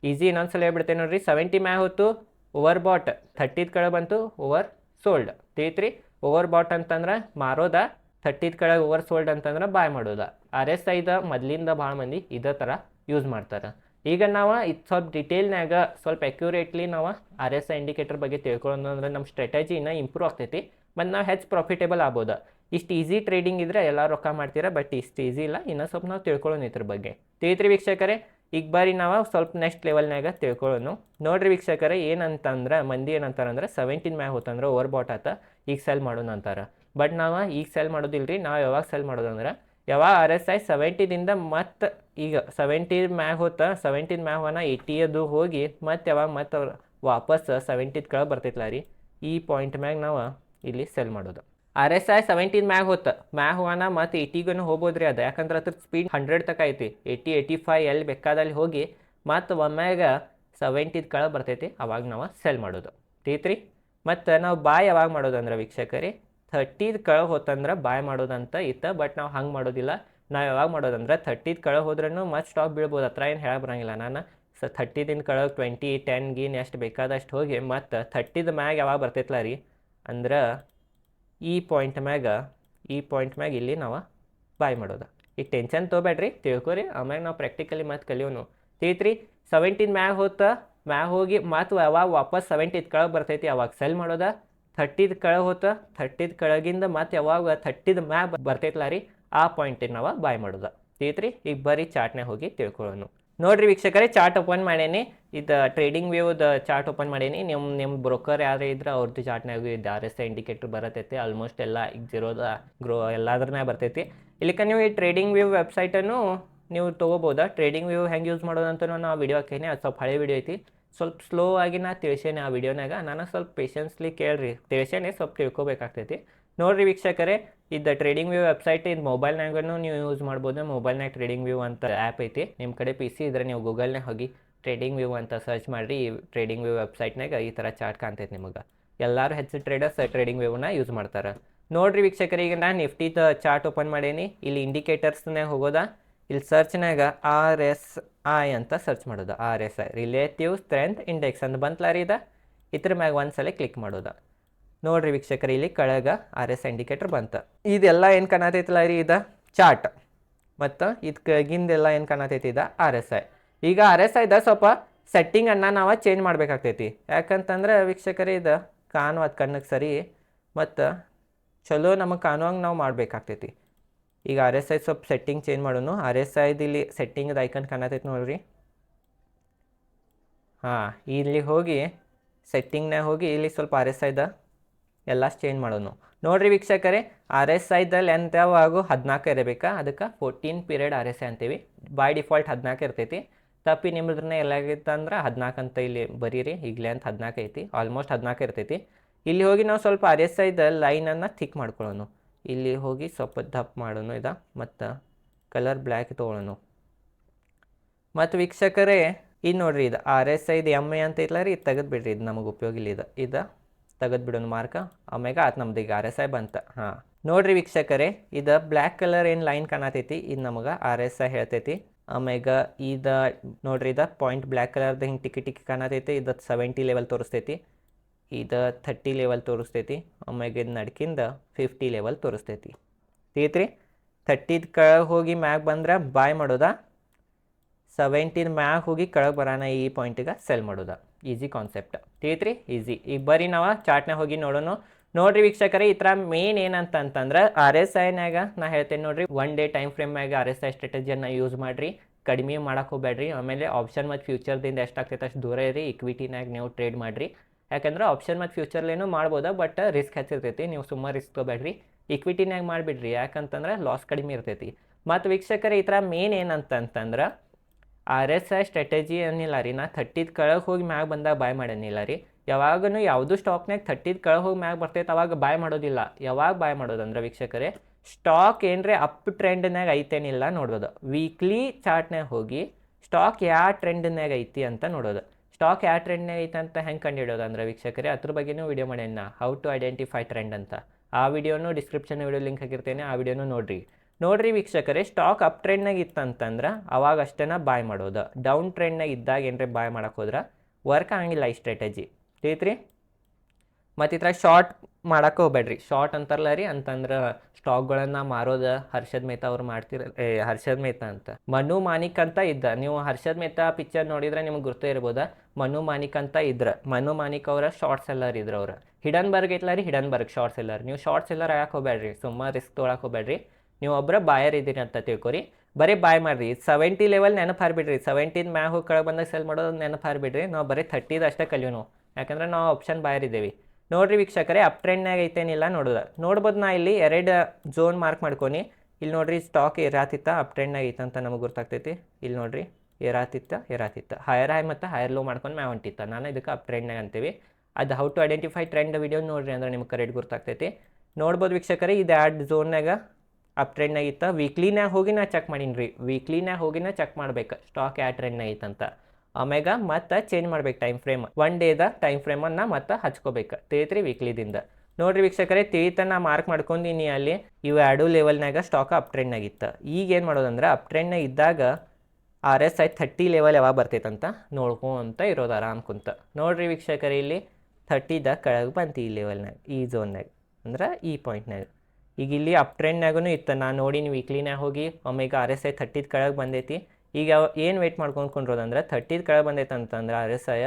ಈಸಿ ಇನ್ನೊಂದ್ಸಲ ಹೇಳ್ಬಿಡ್ತೇನೆ ನೋಡ್ರಿ ಸೆವೆಂಟಿ ಮ್ಯಾ ಹೊತ್ತು ಓವರ್ ಬಾಟ್ ಥರ್ಟಿದ ಕಡೆ ಬಂತು ಓವರ್ ಸೋಲ್ಡ್ ತೇತ್ರಿ ಓವರ್ ಬಾಟ್ ಅಂತಂದ್ರೆ ಮಾರೋದ ಥರ್ಟಿದ ಕಡೆ ಓವರ್ ಸೋಲ್ಡ್ ಅಂತಂದ್ರೆ ಬಾಯ್ ಮಾಡೋದ ಆರ್ ಎಸ್ ಐದ ಮೊದಲಿಂದ ಭಾಳ ಮಂದಿ ಇದೇ ಥರ ಯೂಸ್ ಮಾಡ್ತಾರೆ. ಈಗ ನಾವು ಇದು ಸ್ವಲ್ಪ ಡಿಟೇಲ್ನಾಗ ಸ್ವಲ್ಪ ಅಕ್ಯುರೇಟ್ಲಿ ನಾವು ಆರ್ ಎಸ್ ಐ ಇಂಡಿಕೇಟರ್ ಬಗ್ಗೆ ತಿಳ್ಕೊಳ್ಳೋದು ಅಂದ್ರೆ ನಮ್ಮ ಸ್ಟ್ರಾಟಜಿ ಇನ್ನೂ ಇಂಪ್ರೂವ್ ಆಗ್ತೈತಿ, ಮತ್ತು ನಾವು ಹೆಚ್ಚು ಪ್ರಾಫಿಟೇಬಲ್ ಆಗ್ಬೋದು. ಇಷ್ಟು ಈಸಿ ಟ್ರೇಡಿಂಗ್ ಇದ್ರೆ ಎಲ್ಲ ರೊಕ್ಕ ಮಾಡ್ತೀರಾ ಬಟ್ ಇಷ್ಟು ಈಸಿ ಇಲ್ಲ, ಇನ್ನೂ ಸ್ವಲ್ಪ ನಾವು ತಿಳ್ಕೊಳ್ಳೋಣ ಇದ್ರ ಬಗ್ಗೆ. ತಿಳಿತ್ರಿ ವೀಕ್ಷಕರೇ, ಈಗ ಬಾರಿ ನಾವು ಸ್ವಲ್ಪ ನೆಕ್ಸ್ಟ್ ಲೆವೆಲ್ನಾಗ ತಿಳ್ಕೊಳ್ಳೋಣ ನೋಡ್ರಿ ವೀಕ್ಷಕರೇ, ಏನಂತಂದ್ರೆ, ಮಂದಿ ಏನಂತಾರಂದ್ರೆ ಸೆವೆಂಟೀನ್ ಮ್ಯಾಗ ಹೋತಂದ್ರೆ ಓವರ್ ಬಾಟ್ ಆತ, ಈಗ ಸೆಲ್ ಮಾಡೋಣ ಅಂತಾರೆ ಬಟ್ ನಾವು ಈಗ ಸೆಲ್ ಮಾಡೋದಿಲ್ಲ ರೀ ನಾವು ಯಾವಾಗ ಸೆಲ್ ಮಾಡೋದಂದ್ರೆ, ಯಾವಾಗ ಆರ್ ಎಸ್ ಐ ಸೆವೆಂಟಿದಿಂದ ಮತ್ತೆ ಈಗ ಸೆವೆಂಟಿ ಮ್ಯಾಗ ಹೋತ ಸೆವೆಂಟೀನ್ ಮ್ಯಾಗ ಹೋನ ಏಯ್ಟಿಯದು ಹೋಗಿ ಮತ್ತೆ ಯಾವಾಗ ಮತ್ತೆ ಅವ್ರು ವಾಪಸ್ ಸೆವೆಂಟಿದ್ ಕೆಳಗೆ ಬರ್ತೈತಲ್ಲ ರೀ, ಈ ಪಾಯಿಂಟ್ ಮ್ಯಾಗ ನಾವು ಇಲ್ಲಿ ಸೆಲ್ ಮಾಡೋದು. ಆರ್ ಎಸ್ ಐ ಸೆವೆಂಟಿನ್ ಮ್ಯಾಗ ಹೋತ, ಮ್ಯಾಗ ಹೋನ ಮತ್ತು ಏಯ್ಟಿಗೂ ಹೋಗ್ಬೋದು ರೀ ಅದು, ಯಾಕಂದ್ರೆ ಅದ್ರ ಸ್ಪೀಡ್ ಹಂಡ್ರೆಡ್ ತಕ ಐತಿ ಏಯ್ಟಿ ಏಯ್ಟಿ ಫೈ ಎಲ್ಲಿ ಬೇಕಾದಲ್ಲಿ ಹೋಗಿ ಮತ್ತು ಒಮ್ಮೆಗ ಸೆವೆಂಟಿದ್ ಕೆಳಗೆ ಬರ್ತೈತಿ, ಅವಾಗ ನಾವು ಸೆಲ್ ಮಾಡೋದು. ತೀತ್ರಿ? ಮತ್ತು ನಾವು ಬಾಯ್ ಯಾವಾಗ ಮಾಡೋದಂದ್ರೆ ವೀಕ್ಷಕರೇ? ಥರ್ಟಿದ್ ಕೆಳಗೆ ಹೋತಂದ್ರೆ ಬಾಯ್ ಮಾಡೋದಂತ ಇತ್ತ ಬಟ್ ನಾವು ಹಂಗೆ ಮಾಡೋದಿಲ್ಲ. ನಾವು ಯಾವಾಗ ಮಾಡೋದಂದ್ರೆ ಥರ್ಟಿದ ಕೆಳಗೆ ಹೋದ್ರೂ ಮತ್ತೆ ಸ್ಟಾಕ್ ಬೀಳ್ಬೋದು. ಹತ್ರ ಏನು ಹೇಳಕ್ಕೆ ಬರಂಗಿಲ್ಲ ನಾನು. ಸ ಥರ್ಟಿದಿನ ಕೆಳಗೆ ಟ್ವೆಂಟಿ ಟೆನ್ ಗೀನ್ ಎಷ್ಟು ಬೇಕಾದಷ್ಟು ಹೋಗಿ ಮತ್ತು ಥರ್ಟಿದ ಮ್ಯಾಗ ಯಾವಾಗ ಬರ್ತೈತಲ್ಲ ರೀ? ಅಂದ್ರೆ ಈ ಪಾಯಿಂಟ್ ಮ್ಯಾಗ, ಈ ಪಾಯಿಂಟ್ ಮ್ಯಾಗ ಇಲ್ಲಿ ನಾವು ಬಾಯ್ ಮಾಡೋದು. ಈಗ ಟೆನ್ಷನ್ ತೊಗೊಬೇಡ್ರಿ, ತಿಳ್ಕೊರಿ. ಆಮ್ಯಾಗ ನಾವು ಪ್ರಾಕ್ಟಿಕಲಿ ಮತ್ತೆ ಕಲಿಯೋನು. ತಿಳಿತ್ರಿ ಸೆವೆಂಟೀನ್ ಮ್ಯಾಗ ಹೋತ, ಮ್ಯಾಗ ಹೋಗಿ ಮತ್ತು ಯಾವಾಗ ವಾಪಸ್ ಸೆವೆಂಟಿದ್ ಕೆಳಗೆ ಬರ್ತೈತಿ, ಅವಾಗ ಸೆಲ್ ಮಾಡೋದ. ಥರ್ಟಿದ ಕೆಳಗೆ ಹೋತ ಥರ್ಟಿದ ಕೆಳಗಿಂದ ಮತ್ತೆ ಯಾವಾಗ ಥರ್ಟಿದ ಮ್ಯಾಗ ಬರ್ತೈತಲ್ಲ ರೀ? ಆ ಪಾಯಿಂಟಿಗೆ ನಾವು ಬಾಯ್ ಮಾಡೋದು. ತೀತ್ರಿ ಈಗ ಬರೀ ಚಾರ್ಟ್ನಾಗ ಹೋಗಿ ತಿಳ್ಕೊಳ್ಳೋನು. ನೋಡ್ರಿ ವೀಕ್ಷಕರೇ ಚಾರ್ಟ್ ಓಪನ್ ಮಾಡೇನಿ. ಇದು ಟ್ರೇಡಿಂಗ್ ವ್ಯೂದ ಚಾರ್ಟ್ ಓಪನ್ ಮಾಡೇನಿ. ನಿಮ್ಮ ನಿಮ್ಮ ಬ್ರೋಕರ್ ಯಾರೇ ಇದ್ರೆ ಅವ್ರದ್ದು ಚಾರ್ಟ್ನಾಗ ಇದು ಆರ್ ಎಸ್ ಇಂಡಿಕೇಟ್ರ್ ಬರತೈತಿ. ಆಲ್ಮೋಸ್ಟ್ ಎಲ್ಲ ಈಗ ಜಿರೋದ ಗ್ರೋ ಎಲ್ಲದ್ರನ್ನೇ ಬರ್ತೈತಿ. ಇಲ್ಲಿಕ ನೀವು ಈ ಟ್ರೇಡಿಂಗ್ ವ್ಯೂ ವೆಬ್ಸೈಟನ್ನು ನೀವು ತೊಗೋಬೋದಾ? ಟ್ರೇಡಿಂಗ್ ವ್ಯೂ ಹೆಂಗೆ ಯೂಸ್ ಮಾಡೋದಂತ ನಾವು ವಿಡಿಯೋ ಹಾಕೇನಿ. ಅದು ಸ್ವಲ್ಪ ಹಳೆ ವಿಡಿಯೋ ಐತಿ. ಸ್ವಲ್ಪ ಸ್ಲೋ ಆಗಿ ನಾ ತಿಳಿಸೇನೆ ಆ ವಿಡಿಯೋನಾಗ ನಾನು ಸ್ವಲ್ಪ ಪೇಷನ್ಸ್ಲಿ ಕೇಳ್ರಿ. ತಿಳಿಸೇನೆ ಸ್ವಲ್ಪ ತಿಳ್ಕೊಬೇಕಾಗ್ತೈತಿ. ನೋಡ್ರಿ ವೀಕ್ಷಕರೇ, ಇದು ಟ್ರೇಡಿಂಗ್ ವ್ಯೂ ವೆಬ್ಸೈಟ್ ಇದು ಮೊಬೈಲ್ನಾಗೂ ನೀವು ಯೂಸ್ ಮಾಡ್ಬೋದು. ಮೊಬೈಲ್ನಾಗ ಟ್ರೇಡಿಂಗ್ ವ್ಯೂ ಅಂತ ಆ್ಯಪ್ ಐತಿ. ನಿಮ್ಮ ಕಡೆ ಪಿ ಸಿ ಇದ್ರೆ ನೀವು ಗೂಗಲ್ನಾಗ ಹೋಗಿ ಟ್ರೇಡಿಂಗ್ ವ್ಯೂ ಅಂತ ಸರ್ಚ್ ಮಾಡಿರಿ. ಈ ಟ್ರೇಡಿಂಗ್ ವ್ಯೂ ವೆಬ್ಸೈಟ್ನಾಗ ಈ ಥರ ಚಾರ್ಟ್ ಕಾಣ್ತೈತೆ ನಿಮಗೆ. ಎಲ್ಲರೂ ಹೆಚ್ಚು ಟ್ರೇಡರ್ಸ್ ಟ್ರೇಡಿಂಗ್ ವ್ಯೂನ ಯೂಸ್ ಮಾಡ್ತಾರೆ. ನೋಡ್ರಿ ವೀಕ್ಷಕರಿಗೆ ನಾನು ನಿಫ್ಟಿದ ಚಾರ್ಟ್ ಓಪನ್ ಮಾಡೇನಿ. ಇಲ್ಲಿ ಇಂಡಿಕೇಟರ್ಸ್ನೇ ಹೋಗೋದಾ. ಇಲ್ಲಿ ಸರ್ಚ್ನಾಗ ಆರ್ ಎಸ್ ಐ ಅಂತ ಸರ್ಚ್ ಮಾಡೋದು. R S I relative strength index ಅಂತ ಬಂತಲ್ಲ ರೀ ಇದ. ಇದ್ರ ಮ್ಯಾಗ ಒಂದ್ಸಲ ಕ್ಲಿಕ್ ಮಾಡೋದು. ನೋಡ್ರಿ ವೀಕ್ಷಕರು, ಇಲ್ಲಿ ಕೆಳಗ ಆರ್ ಎಸ್ ಇಂಡಿಕೇಟರ್ ಬಂತು. ಇದೆಲ್ಲ ಏನು ಕಾಣತೈತಲ್ಲ ರೀ ಇದು? ಚಾರ್ಟ್ ಮತ್ತು ಇದು ಕೆಳಗಿಂದೆಲ್ಲ ಏನು ಕಾಣತೈತಿ ಇದು? ಆರ್ ಎಸ್ ಐ ಈಗ ಆರ್ ಎಸ್ ಐದ ಸ್ವಲ್ಪ ಸೆಟ್ಟಿಂಗನ್ನು ನಾವು ಚೇಂಜ್ ಮಾಡಬೇಕಾಗ್ತೈತಿ. ಯಾಕಂತಂದ್ರೆ ವೀಕ್ಷಕರೇ, ಇದು ಕಾಣುವ ಕಣ್ಣಿಗೆ ಸರಿ, ಮತ್ತು ಚಲೋ ನಮಗೆ ಕಾಣುವಂಗೆ ನಾವು ಮಾಡಬೇಕಾಗ್ತೈತಿ. ಈಗ ಆರ್ ಎಸ್ ಐ ಸ್ವಲ್ಪ ಸೆಟ್ಟಿಂಗ್ ಚೇಂಜ್ ಮಾಡೋಣ ಆರ್ ಎಸ್ ಐದು ಇಲ್ಲಿ ಸೆಟ್ಟಿಂಗ್ದು ಐಕನ್ ಕಾಣತೈತೆ ನೋಡ್ರಿ. ಹಾಂ, ಇಲ್ಲಿ ಹೋಗಿ ಸೆಟ್ಟಿಂಗ್ನಾಗ ಹೋಗಿ ಇಲ್ಲಿ ಸ್ವಲ್ಪ ಆರ್ ಎಸ್ ಐದ ಎಲ್ಲ ಚೇಂಜ್ ಮಾಡೋಣ ನೋಡ್ರಿ ವೀಕ್ಷಕರೇ ಆರ್ ಎಸ್ ಐದ ಲೆಂತ್ ಯಾವಾಗ ಹದಿನಾಲ್ಕು ಇರಬೇಕಾ? ಅದಕ್ಕೆ fourteen period R S I ಅಂತೀವಿ. ಬೈ ಡಿಫಾಲ್ಟ್ ಹದಿನಾಲ್ಕು ಇರ್ತೈತಿ. ತಪ್ಪಿ ನಿಮ್ಮದ್ರನ್ನ ಎಲ್ಲಾಗಿತ್ತು ಅಂದ್ರೆ ಹದಿನಾಲ್ಕು ಅಂತ ಇಲ್ಲಿ ಬರೀರಿ. ಈಗ ಲೆಂತ್ ಹದಿನಾಲ್ಕು ಐತಿ. ಆಲ್ಮೋಸ್ಟ್ ಹದಿನಾಲ್ಕು ಇರ್ತೈತಿ. ಇಲ್ಲಿ ಹೋಗಿ ನಾವು ಸ್ವಲ್ಪ ಆರ್ ಎಸ್ ಐದ ಲೈನನ್ನು ಥಿಕ್ ಮಾಡ್ಕೊಳ್ಳೋನು ಇಲ್ಲಿ ಹೋಗಿ ಸ್ವಲ್ಪ ದಪ್ಪ ಮಾಡೋಣ, ಇದ? ಮತ್ತು ಕಲರ್ ಬ್ಲ್ಯಾಕ್ ತೊಗೊಳೋಣ ಮತ್ತು ವೀಕ್ಷಕರೇ, ಇದು ನೋಡ್ರಿ, ಇದು ಆರ್ ಎಸ್ ಐದು ಎಂ ಎ ಅಂತ ಇಲ್ಲ ರೀ, ಇದು ತೆಗೆದು ಬಿಡ್ರಿ ಇದು ನಮಗೆ ಉಪಯೋಗ ಇಲ್ಲ, ಇದು. ಇದು ತೆಗೆದು ಬಿಡೋಣ ಮಾರ್ಕ. ಆಮ್ಯಾಗ ಆತು ನಮ್ದು ಈಗ ಆರ್ ಎಸ್ ಐ ಬಂತ. ಹಾಂ. ನೋಡ್ರಿ ವೀಕ್ಷಕರೇ, ಇದು ಬ್ಲ್ಯಾಕ್ ಕಲರ್ ಏನು ಲೈನ್ ಕಾಣತೈತಿ, ಇದು ನಮಗೆ ಆರ್ ಎಸ್ ಐ ಹೇಳ್ತೈತಿ. ಆಮ್ಯಾಗ ಇದು, ನೋಡ್ರಿ, ಇದು ಪಾಯಿಂಟ್ ಬ್ಲ್ಯಾಕ್ ಕಲರ್ದು ಹಿಂಗೆ ಟಿಕಿ ಟಿಕಿ ಕಾಣತೈತಿ, ಇದು ಸೆವೆಂಟಿ ಲೆವೆಲ್ ತೋರಿಸ್ತೈತಿ. ಇದು ಥರ್ಟಿ ಲೆವೆಲ್ ತೋರಿಸ್ತೈತಿ, ಆಮ್ಯಾಗ ಇದು ನಡ್ಕಿಂದ ಫಿಫ್ಟಿ ಲೆವೆಲ್ ತೋರಿಸ್ತೈತಿ. ತಿಳಿತ್ರಿ? ಥರ್ಟಿದ ಕೆಳಗೆ ಹೋಗಿ ಮ್ಯಾಗ ಬಂದ್ರೆ ಬಾಯ್ ಮಾಡೋದ ಸೆವೆಂಟೀನ್ ಮ್ಯಾಗ ಹೋಗಿ ಕೆಳಗೆ ಬರೋಣ ಈ ಪಾಯಿಂಟಿಗೆ ಸೆಲ್ ಮಾಡೋದ. ಈಸಿ ಕಾನ್ಸೆಪ್ಟ್ ತಿಳಿತ್ರಿ? ಈಸಿ ಈಗ ಬರೀ ನಾವು ಚಾರ್ಟ್ನಾಗ ಹೋಗಿ ನೋಡೋಣ ನೋಡ್ರಿ ವೀಕ್ಷಕರೇ, ಈ ಥರ ಮೇನ್ ಏನಂತ ಅಂತಂದ್ರೆ ಆರ್ ಎಸ್ ಐನಾಗ ನಾ ಹೇಳ್ತೇನೆ ನೋಡ್ರಿ ಒನ್ ಡೇ ಟೈಮ್ ಫ್ರೇಮ್ನಾಗ ಆರ್ ಎಸ್ ಐ ಸ್ಟ್ರಾಟಜಿಯನ್ನು ಯೂಸ್ ಮಾಡಿರಿ. ಕಡಿಮೆ ಮಾಡಕ್ಕೆ ಹೋಗ್ಬೇಡ್ರಿ ಆಮೇಲೆ ಆಪ್ಷನ್ ಮತ್ತು ಫ್ಯೂಚರ್ದಿಂದ ಎಷ್ಟಾಗ್ತೈತೆ ಅಷ್ಟು ದೂರ ಇರಿ. ಇಕ್ವಿಟಿನಾಗ ನೀವು ಟ್ರೇಡ್ ಮಾಡಿರಿ. ಯಾಕಂದ್ರೆ ಆಪ್ಷನ್ ಮತ್ತು ಫ್ಯೂಚರ್ಲೇನು ಮಾಡ್ಬೋದು ಬಟ್ ರಿಸ್ಕ್ ಹೆಚ್ಚಿರ್ತೈತಿ. ನೀವು ಸುಮ್ಮನೆ ರಿಸ್ಕ್ ತೊಗೊಬೇಡ್ರಿ. ಇಕ್ವಿಟಿನಾಗ ಮಾಡಿಬಿಡ್ರಿ. ಯಾಕಂತಂದ್ರೆ ಲಾಸ್ ಕಡಿಮೆ ಇರ್ತೈತಿ. ಮತ್ತು ವೀಕ್ಷಕರ, ಈ ಥರ ಮೇನ್ ಏನಂತಂತಂದ್ರೆ ಆರ್ ಎಸ್ ಐ ಸ್ಟ್ರಾಟಜಿ ಏನಿಲ್ಲ ರೀ. ನಾ ಥರ್ಟಿದ ಕೆಳಗೆ ಹೋಗಿ ಮ್ಯಾಗ ಬಂದಾಗ ಬಾಯ್ ಮಾಡೋನಿಲ್ಲ ರೀ. ಯಾವಾಗೂ ಯಾವುದು ಸ್ಟಾಕ್ನಾಗ ಥರ್ಟಿದ ಕೆಳಗೆ ಹೋಗಿ ಮ್ಯಾಗ ಬರ್ತೈತೆ, ಅವಾಗ ಬಾಯ್ ಮಾಡೋದಿಲ್ಲ. ಯಾವಾಗ ಬಾಯ್ ಮಾಡೋದಂದ್ರೆ ವೀಕ್ಷಕರೇ ಸ್ಟಾಕ್ ಏನರೇ ಅಪ್ ಟ್ರೆಂಡ್ನಾಗ ಐತೇನಿಲ್ಲ ನೋಡೋದು. ವೀಕ್ಲಿ ಚಾರ್ಟ್ನಾಗ ಹೋಗಿ ಸ್ಟಾಕ್ ಯಾವ ಟ್ರೆಂಡ್ನಾಗ ಐತಿ ಅಂತ ನೋಡೋದು. ಸ್ಟಾಕ್ ಯಾವ ಟ್ರೆಂಡ್ನೇ ಐತೆ ಅಂತ ಹೆಂಗೆ ಕಂಡುಹಿಡೋದು ಅಂದ್ರೆ ವೀಕ್ಷಕರೇ, ಅದ್ರ ಬಗ್ಗೆನೂ ವಿಡಿಯೋ ಮಾಡ್ಯಾನ ಹೌ ಟು ಐಡೆಂಟಿಫೈ ಟ್ರೆಂಡ್ ಅಂತ. ಆ ವಿಡಿಯೋನು ಡಿಸ್ಕ್ರಿಪ್ಷನ್ ವಿಡಿಯೋ ಲಿಂಕ್ ಹಾಕಿರ್ತೇನೆ, ಆ ವಿಡಿಯೋನು ನೋಡಿರಿ. ನೋಡಿರಿ ವೀಕ್ಷಕರೇ ಸ್ಟಾಕ್ ಅಪ್ ಟ್ರೆಂಡ್ನಾಗ ಇತ್ತಂತಂದ್ರೆ ಅವಾಗ ಅಷ್ಟೇನ ಬಾಯ್ ಮಾಡೋದು. ಡೌನ್ ಟ್ರೆಂಡ್ನಾಗ ಇದ್ದಾಗ ಏನ್ರಿ ಬಾಯ್ ಮಾಡೋಕೆ ಹೋದ್ರೆ? ವರ್ಕ್ ಆಗಿಲ್ಲ ಈ ಸ್ಟ್ರಾಟಜಿ ತಿಳಿತ್ರಿ? ಮತ್ತು ಇದ್ರಾಗ ಶಾರ್ಟ್ ಮಾಡಕ್ಕೆ ಹೋಗ್ಬೇಡ್ರಿ. ಶಾರ್ಟ್ ಅಂತಾರಲ್ಲ ರೀ, ಅಂತಂದ್ರೆ ಸ್ಟಾಕ್ಗಳನ್ನು ಮಾರೋದು ಹರ್ಷದ್ ಮೆಹ್ತಾ ಅವ್ರು ಮಾಡ್ತಿರ, ಏ, ಹರ್ಷದ್ ಮೆಹ್ತಾ ಅಂತ. ಮನು ಮಾನಿಕ್ ಅಂತ ಇದ್ದ. ನೀವು ಹರ್ಷದ್ ಮೆಹ್ತಾ ಪಿಕ್ಚರ್ ನೋಡಿದ್ರೆ ನಿಮ್ಗೆ ಗೊತ್ತೇ ಇರ್ಬೋದಾ. ಮನು ಮಾನಿಕ್ ಅಂತ ಇದ್ರ. ಮನು ಮಾನಿಕ್ ಅವರ ಶಾರ್ಟ್ ಸೆಲ್ಲರ್ ಇದ್ರು ಅವ್ರು. ಹಿಡನ್ ಬರ್ಗ್ ಇಟ್ಲಾರಿ ಹಿಡನ್ ಬರ್ಗ್ ಶಾರ್ಟ್ ಸೆಲ್ಲರ್ ನೀವು ಶಾರ್ಟ್ ಸೆಲ್ಲರ್ ಆಗಕ್ಕೆ ಹೋಗ್ಬೇಡ್ರಿ. ಸುಮ್ಮ ರಿಸ್ಕ್ ತೊಗೊಳಕ್ಕೆ ಹೋಗ್ಬೇಡ್ರಿ. ನೀವು ಒಬ್ಬರ ಬಾಯರ್ ಇದ್ದೀರಿ ಅಂತ ತಿಳ್ಕೊರಿ. ಬರೀ ಬಾಯ್ ಮಾಡಿರಿ. ಸೆವೆಂಟಿ ಲೆವೆಲ್ ನೆನಪು ಹಾರ್ಬಿಡ್ರಿ. ಸೆವೆಂಟೀನ್ ಮ್ಯಾಗ ಹೋಗಿ ಕೆಳಗೆ ಬಂದಾಗ ಸೆಲ್ ಮಾಡೋದು ನೆನಪು ಹಾರ್ಬಿಡ್ರಿ. ನಾವು ಬರೀ ಥರ್ಟಿದು ಅಷ್ಟೇ ನಾವು ಯಾಕಂದ್ರೆ ನಾವು ಆಪ್ಷನ್ ಬಾಯರ್ ಇದ್ದೀವಿ. ನೋಡ್ರಿ ವೀಕ್ಷಕರೇ ಅಪ್ ಟ್ರೆಂಡ್ನಾಗ ಐತೇನಿಲ್ಲ ನೋಡೋದು. ನೋಡ್ಬೋದು ನಾ ಇಲ್ಲಿ ಎರಡು ಝೋನ್ ಮಾರ್ಕ್ ಮಾಡ್ಕೊನಿ. ಇಲ್ಲಿ ನೋಡ್ರಿ ಸ್ಟಾಕ್ ಏರಾತಿತ್ತ ಅಪ್ ಟ್ರೆಂಡ್ನಾಗ ಐತೆ ಅಂತ ನಮಗೆ ಗೊತ್ತಾಗ್ತೈತಿ ಇಲ್ಲಿ ನೋಡ್ರಿ, ಏರಾತಿತ್ತ ಏರಾತಿತ್ತ. ಹೈಯರ್ ಹೈ ಮತ್ತು ಹೈಯರ್ ಲೋ ಮಾಡ್ಕೊಂಡು ಮ್ಯಾವ್ ಹೊಂಟಿತ್ತ. ನಾನು ಇದಕ್ಕೆ ಅಪ್ ಟ್ರೆಂಡ್ನಾಗ ಅಂತೀವಿ. ಅದು how to identify trend video ನೋಡ್ರಿ ಅಂದ್ರೆ ನಿಮ್ಗೆ ಕರೆಕ್ಟ್ ಗೊತ್ತಾಗ್ತೈತಿ ನೋಡ್ಬೋದು ವೀಕ್ಷಕರೇ, ಇದು ಎರಡು ಝೋನ್ನಾಗ ಅಪ್ ಟ್ರೆಂಡ್ನಾಗ ಇತ್ತ. ವೀಕ್ಲಿನಾಗ ಹೋಗಿ ನಾ ಚೆಕ್ ಮಾಡೀನಿ ರೀ ವೀಕ್ಲಿನಾಗ ಹೋಗಿ ನಾ ಚೆಕ್ ಮಾಡ್ಬೇಕು. ಸ್ಟಾಕ್ ಯಾವ ಟ್ರೆಂಡ್ನಾಗ ಐತಂತ. ಆಮ್ಯಾಗ ಮತ್ತೆ ಚೇಂಜ್ ಮಾಡ್ಬೇಕು ಟೈಮ್ ಫ್ರೇಮ್ ಒನ್ ಡೇದ ಟೈಮ್ ಫ್ರೇಮನ್ನು ಮತ್ತೆ ಹಚ್ಕೋಬೇಕು. ತಿಳಿತ್ರಿ ವೀಕ್ಲಿದಿಂದ ನೋಡ್ರಿ ವೀಕ್ಷಕರೇ ತಿಳಿತ ನಾ ಮಾರ್ಕ್ ಮಾಡ್ಕೊಂಡಿನಿ ಅಲ್ಲಿ, ಇವು ಎರಡು ಲೆವೆಲ್ನಾಗ ಸ್ಟಾಕ್ ಅಪ್ ಟ್ರೆಂಡ್ ಇತ್ತು ಈಗ ಏನು ಮಾಡೋದಂದ್ರೆ ಅಪ್ ಟ್ರೆಂಡ್ನಾಗ ಇದ್ದಾಗ R S I thirty level ಯಾವಾಗ ಬರ್ತೈತಂತ ನೋಡ್ಕೊಂತ ಇರೋದು ಆರಾಮ್ ಕುಂತ. ನೋಡ್ರಿ ವೀಕ್ಷಕರೇ, ಇಲ್ಲಿ ಥರ್ಟಿದ ಕೆಳಗೆ ಬಂತು ಈ ಲೆವೆಲ್ನಾಗ ಈ ಝೋನ್ನಾಗ ಅಂದ್ರೆ ಈ ಪಾಯಿಂಟ್ನಾಗ ಈಗ ಇಲ್ಲಿ ಅಪ್ ಟ್ರೆಂಡ್ನಾಗೂ ಇತ್ತು. ನಾನು ನೋಡಿನಿ ವೀಕ್ಲಿನಾಗ ಹೋಗಿ, ಒಮ್ಮೆಗೆ ಆರ್ ಎಸ್ ಐ ಥರ್ಟಿದ ಕೆಳಗೆ ಬಂದೈತಿ. ಈಗ ಏನು ವೆಯ್ಟ್ ಮಾಡ್ಕೊಂಡ್ಕೊಂಡ್ರೋದಂದ್ರೆ ಥರ್ಟಿದ ಕೆಳಗೆ ಬಂದೈತೆ ಅಂತಂದ್ರೆ ಆರ್ ಎಸ್ ಐ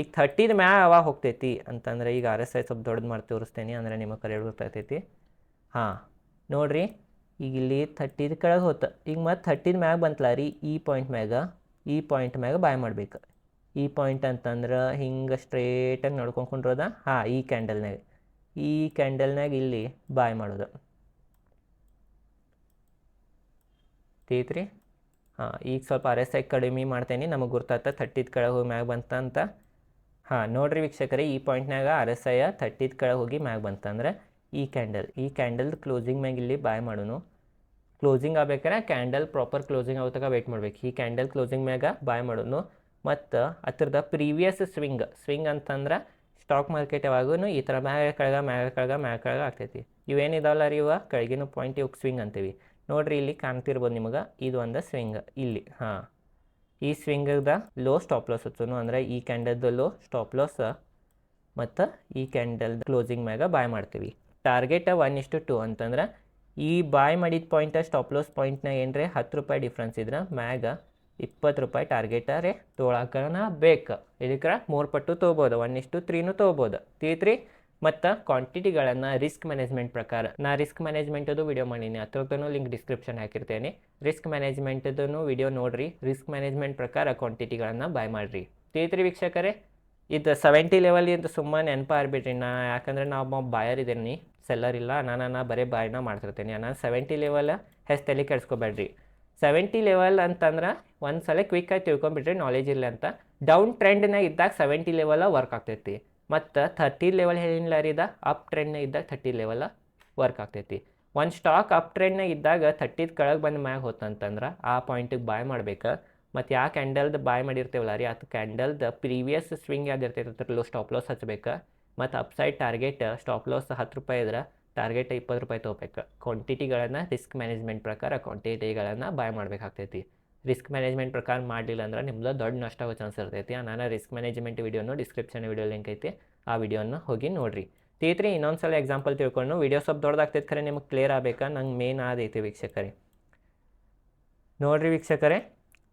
ಈಗ ಥರ್ಟಿದ ಮ್ಯಾಗ ಅವಾಗ ಹೋಗ್ತೈತಿ ಅಂತಂದ್ರೆ ಈಗ ಆರ್ ಎಸ್ ಐ ಸ್ವಲ್ಪ ದೊಡ್ಡದು ಮಾಡಿ ತೋರಿಸ್ತೇನೆ ಅಂದರೆ ನಿಮಗೆ ಕರೆ ಗೊತ್ತಾಗ್ತೈತಿ ಹಾಂ, ನೋಡ್ರಿ, ಈಗ ಇಲ್ಲಿ ಥರ್ಟಿದ ಕೆಳಗೆ ಹೋತ, ಈಗ ಮತ್ತೆ ಥರ್ಟಿದ ಮ್ಯಾಗ ಬಂತಲ್ಲ ರೀ, ಈ ಪಾಯಿಂಟ್ ಮ್ಯಾಗ, ಈ ಪಾಯಿಂಟ್ ಮ್ಯಾಗ ಬಾಯ್ ಮಾಡ್ಬೇಕು. ಈ ಪಾಯಿಂಟ್ ಅಂತಂದ್ರೆ ಹಿಂಗೆ ಸ್ಟ್ರೇಟಾಗಿ ನಡ್ಕೊಂಡ್ಕೊಂಡ್ರೋದ ಹಾಂ, ಈ ಕ್ಯಾಂಡಲ್ನಾಗ ಈ ಕ್ಯಾಂಡಲ್ನಾಗ ಇಲ್ಲಿ ಬಾಯ್ ಮಾಡೋದು. ತೀತ್ರಿ ಹಾಂ, ಈಗ ಸ್ವಲ್ಪ ಆರ್ ಎಸ್ ಐ ಕಡಿಮೆ ಮಾಡ್ತೇನೆ. ನಮಗೆ ಗೊತ್ತಾಗ್ತ ಥರ್ಟಿದ ಕೆಳಗೆ ಹೋಗಿ ಮ್ಯಾಗ ಬಂತಂತ ಹಾಂ, ನೋಡ್ರಿ ವೀಕ್ಷಕರೇ, ಈ ಪಾಯಿಂಟ್ನಾಗ ಆರ್ ಎಸ್ ಐ ಥರ್ಟಿದ ಕೆಳಗೆ ಹೋಗಿ ಮ್ಯಾಗ ಬಂತಂದ್ರೆ ಈ ಕ್ಯಾಂಡಲ್ ಈ ಕ್ಯಾಂಡಲ್ ಕ್ಲೋಸಿಂಗ್ ಮ್ಯಾಗ ಇಲ್ಲಿ ಬಾಯ್ ಮಾಡೋನು. ಕ್ಲೋಸಿಂಗ್ ಆಗ್ಬೇಕಾರೆ ಕ್ಯಾಂಡಲ್ ಪ್ರಾಪರ್ ಕ್ಲೋಸಿಂಗ್ ಆಗೋ ವೇಟ್ ವೆಯ್ಟ್ ಮಾಡ್ಬೇಕು. ಈ ಕ್ಯಾಂಡಲ್ ಕ್ಲೋಸಿಂಗ್ ಮ್ಯಾಗ ಬಾಯ್ ಮಾಡೋನು. ಮತ್ತು ಅದ್ರದ್ದು ಪ್ರೀವಿಯಸ್ ಸ್ವಿಂಗ್ ಸ್ವಿಂಗ್ ಅಂತಂದ್ರೆ ಸ್ಟಾಕ್ ಮಾರ್ಕೆಟ್ ಯಾವಾಗೂ ಈ ಥರ ಮ್ಯಾಗ ಕೆಳಗೆ ಮ್ಯಾಗ ಕೆಳಗೆ ಮ್ಯಾಗ ಕೆಳಗೆ ಆಗ್ತೈತಿ. ಇವೇನಿದಾವಲ್ಲ ರೀ ಇವ? ಕೆಳಗಿನ ಪಾಯಿಂಟ್ ಇವಾಗ ಸ್ವಿಂಗ್ ಅಂತೀವಿ. ನೋಡ್ರಿ ಇಲ್ಲಿ ಕಾಣ್ತಿರ್ಬೋದು ನಿಮಗೆ. ಇದು ಒಂದು ಸ್ವಿಂಗ್ ಇಲ್ಲಿ, ಹಾಂ. ಈ ಸ್ವಿಂಗದ ಲೋ ಸ್ಟಾಪ್ ಲಾಸ್ ಹಚ್ಚೋನು, ಅಂದರೆ ಈ ಕ್ಯಾಂಡಲ್ದು ಲೋ ಸ್ಟಾಪ್ ಲಾಸ್ ಮತ್ತು ಈ ಕ್ಯಾಂಡಲ್ ಕ್ಲೋಸಿಂಗ್ ಮ್ಯಾಗ ಬಾಯ್ ಮಾಡ್ತೀವಿ. ಟಾರ್ಗೆಟ್ ಒನ್ ಇಷ್ಟು ಟು ಅಂತಂದ್ರೆ ಈ ಬಾಯ್ ಮಾಡಿದ ಪಾಯಿಂಟ, ಸ್ಟಾಪ್ ಲಾಸ್ ಪಾಯಿಂಟ್ನ ಏನರೇ ಹತ್ತು ರೂಪಾಯಿ ಡಿಫ್ರೆನ್ಸ್ ಇದ್ರೆ ಮ್ಯಾಗ ಇಪ್ಪತ್ತು ರೂಪಾಯಿ ಟಾರ್ಗೆಟ್ ರೇ ತೊಳಕನ ಬೇಕು. ಇದಕ್ಕೆ ಮೂರು ಪಟ್ಟು ತೊಗೋಬೋದು ಒನ್ ಇಷ್ಟು ತ್ರೀನು ತೊಗೋಬೋದು ತೀತ್ರಿ ಮತ್ತು ಕ್ವಾಂಟಿಟಿಗಳನ್ನು ರಿಸ್ಕ್ ಮ್ಯಾನೇಜ್ಮೆಂಟ್ ಪ್ರಕಾರ. ನಾ ರಿಸ್ಕ್ ಮ್ಯಾನೇಜ್ಮೆಂಟದು ವಿಡಿಯೋ ಮಾಡೀನಿ. ಅದ್ರದ್ದು ಲಿಂಕ್ ಡಿಸ್ಕ್ರಿಪ್ಷನ್ ಹಾಕಿರ್ತೇನೆ. ರಿಸ್ಕ್ ಮ್ಯಾನೇಜ್ಮೆಂಟದೂ ವಿಡಿಯೋ ನೋಡಿರಿ. ರಿಸ್ಕ್ ಮ್ಯಾನೇಜ್ಮೆಂಟ್ ಪ್ರಕಾರ ಕ್ವಾಂಟಿಟಿಗಳನ್ನು ಬಾಯ್ ಮಾಡಿರಿ. ತಿಳಿತ್ರಿ ವೀಕ್ಷಕರೇ. ಇದು ಸೆವೆಂಟಿ ಲೆವೆಲ್ ಅಂತ ಸುಮ್ಮನೆ ನೆನಪಾಗಿರ್ಬಿಡ್ರಿ ನಾ ಯಾಕಂದರೆ ನಾವು ಬಾಯರ್ ಇದ್ದೀನಿ ಸೆಲ್ಲರ್ ಇಲ್ಲ. ನಾನು, ನಾ ಬರೀ ಬಾಯ್ನ ಮಾಡ್ತಿರ್ತೀನಿ. ನಾನು ಸೆವೆಂಟಿ ಲೆವೆಲ್ ಹೆಸ್ ತಲೆ ಕೆಡ್ಸ್ಕೊಬೇಡ್ರಿ. ಸೆವೆಂಟಿ ಲೆವೆಲ್ ಅಂತಂದ್ರೆ ಒಂದು ಸಲ ಕ್ವಿಕ್ಕಾಗಿ ತಿಳ್ಕೊಂಬಿಟ್ರಿ ನಾಲೆಜ್ ಇಲ್ಲ ಅಂತ. ಡೌನ್ ಟ್ರೆಂಡ್ನಾಗ ಇದ್ದಾಗ ಸೆವೆಂಟಿ ಲೆವೆಲ ವರ್ಕ್ ಆಗ್ತೈತಿ. ಮತ್ತು ಥರ್ಟಿ ಲೆವೆಲ್ ರೀ ಇದ? ಅಪ್ ಟ್ರೆಂಡ್ನಾಗ ಇದ್ದಾಗ ಥರ್ಟಿ ಲೆವೆಲ್ ವರ್ಕ್ ಆಗ್ತೈತಿ. ಒಂದು ಸ್ಟಾಕ್ ಅಪ್ ಟ್ರೆಂಡ್ನಾಗ ಇದ್ದಾಗ ಥರ್ಟಿದ ಕೆಳಗೆ ಬಂದು ಮ್ಯಾಗ ಹೋತಂತಂದ್ರೆ ಆ ಪಾಯಿಂಟಿಗೆ ಬಾಯ್ ಮಾಡ್ಬೇಕು. ಮತ್ತು ಯಾವ ಕ್ಯಾಂಡಲ್ದು ಬಾಯ್ ಮಾಡಿರ್ತೇವಲ್ಲ ರೀ ಅದು ಕ್ಯಾಂಡಲ್ದು ಪ್ರೀವಿಯಸ್ ಸ್ವಿಂಗ್ ಯಾವ್ದು ಇರ್ತೈತೆ ಲೋ ಸ್ಟಾಪ್ ಲಾಸ್ ಹಚ್ಬೇಕು. ಮತ್ತು ಅಪ್ಸೈಡ್ ಟಾರ್ಗೆಟ್ ಸ್ಟಾಪ್ ಲಾಸ್ ಹತ್ತು ರೂಪಾಯಿ ಇದ್ರೆ ಟಾರ್ಗೆಟ್ ಇಪ್ಪತ್ತು ರೂಪಾಯಿ ತೊಗೋಬೇಕು ಕ್ವಾಂಟಿಟಿಗಳನ್ನು ರಿಸ್ಕ್ ಮ್ಯಾನೇಜ್ಮೆಂಟ್ ಪ್ರಕಾರ ಕ್ವಾಂಟಿಟಿಗಳನ್ನು ಬಾಯ್ ಮಾಡಬೇಕಾಗ್ತೈತಿ. ರಿಸ್ಕ್ ಮ್ಯಾನೇಜ್ಮೆಂಟ್ ಪ್ರಕಾರ ಮಾಡಲಿಲ್ಲ ಅಂದ್ರೆ ನಿಮ್ದು ದೊಡ್ಡ ನಷ್ಟ ಆಗೋ ಚಾನ್ಸ್ ಇರ್ತೈತಿ. ನಾನು ರಿಸ್ಕ್ ಮ್ಯಾನೇಜ್ಮೆಂಟ್ ವೀಡಿಯೋನು ಡಿಸ್ಕ್ರಿಪ್ಷನ್ ವೀಡಿಯೋ ಲಿಂಕ್ ಐತಿ. ಆ ವಿಡಿಯೋನ ಹೋಗಿ ನೋಡಿರಿ. ತೀತ್ರಿ, ಇನ್ನೊಂದು ಸಲ ಎಕ್ಸಾಂಪಲ್ ತಿಳ್ಕೊಂಡು ವೀಡಿಯೋ ಸ್ವಲ್ಪ ದೊಡ್ಡದಾಗ್ತೈತೆ ಖರೆ ನಿಮ್ಗೆ ಕ್ಲಿಯರ್ ಆಗಬೇಕಾ? ನಂಗೆ ಮೇನ್ ಆದೈತಿ ವೀಕ್ಷಕರೇ. ನೋಡ್ರಿ ವೀಕ್ಷಕರೇ,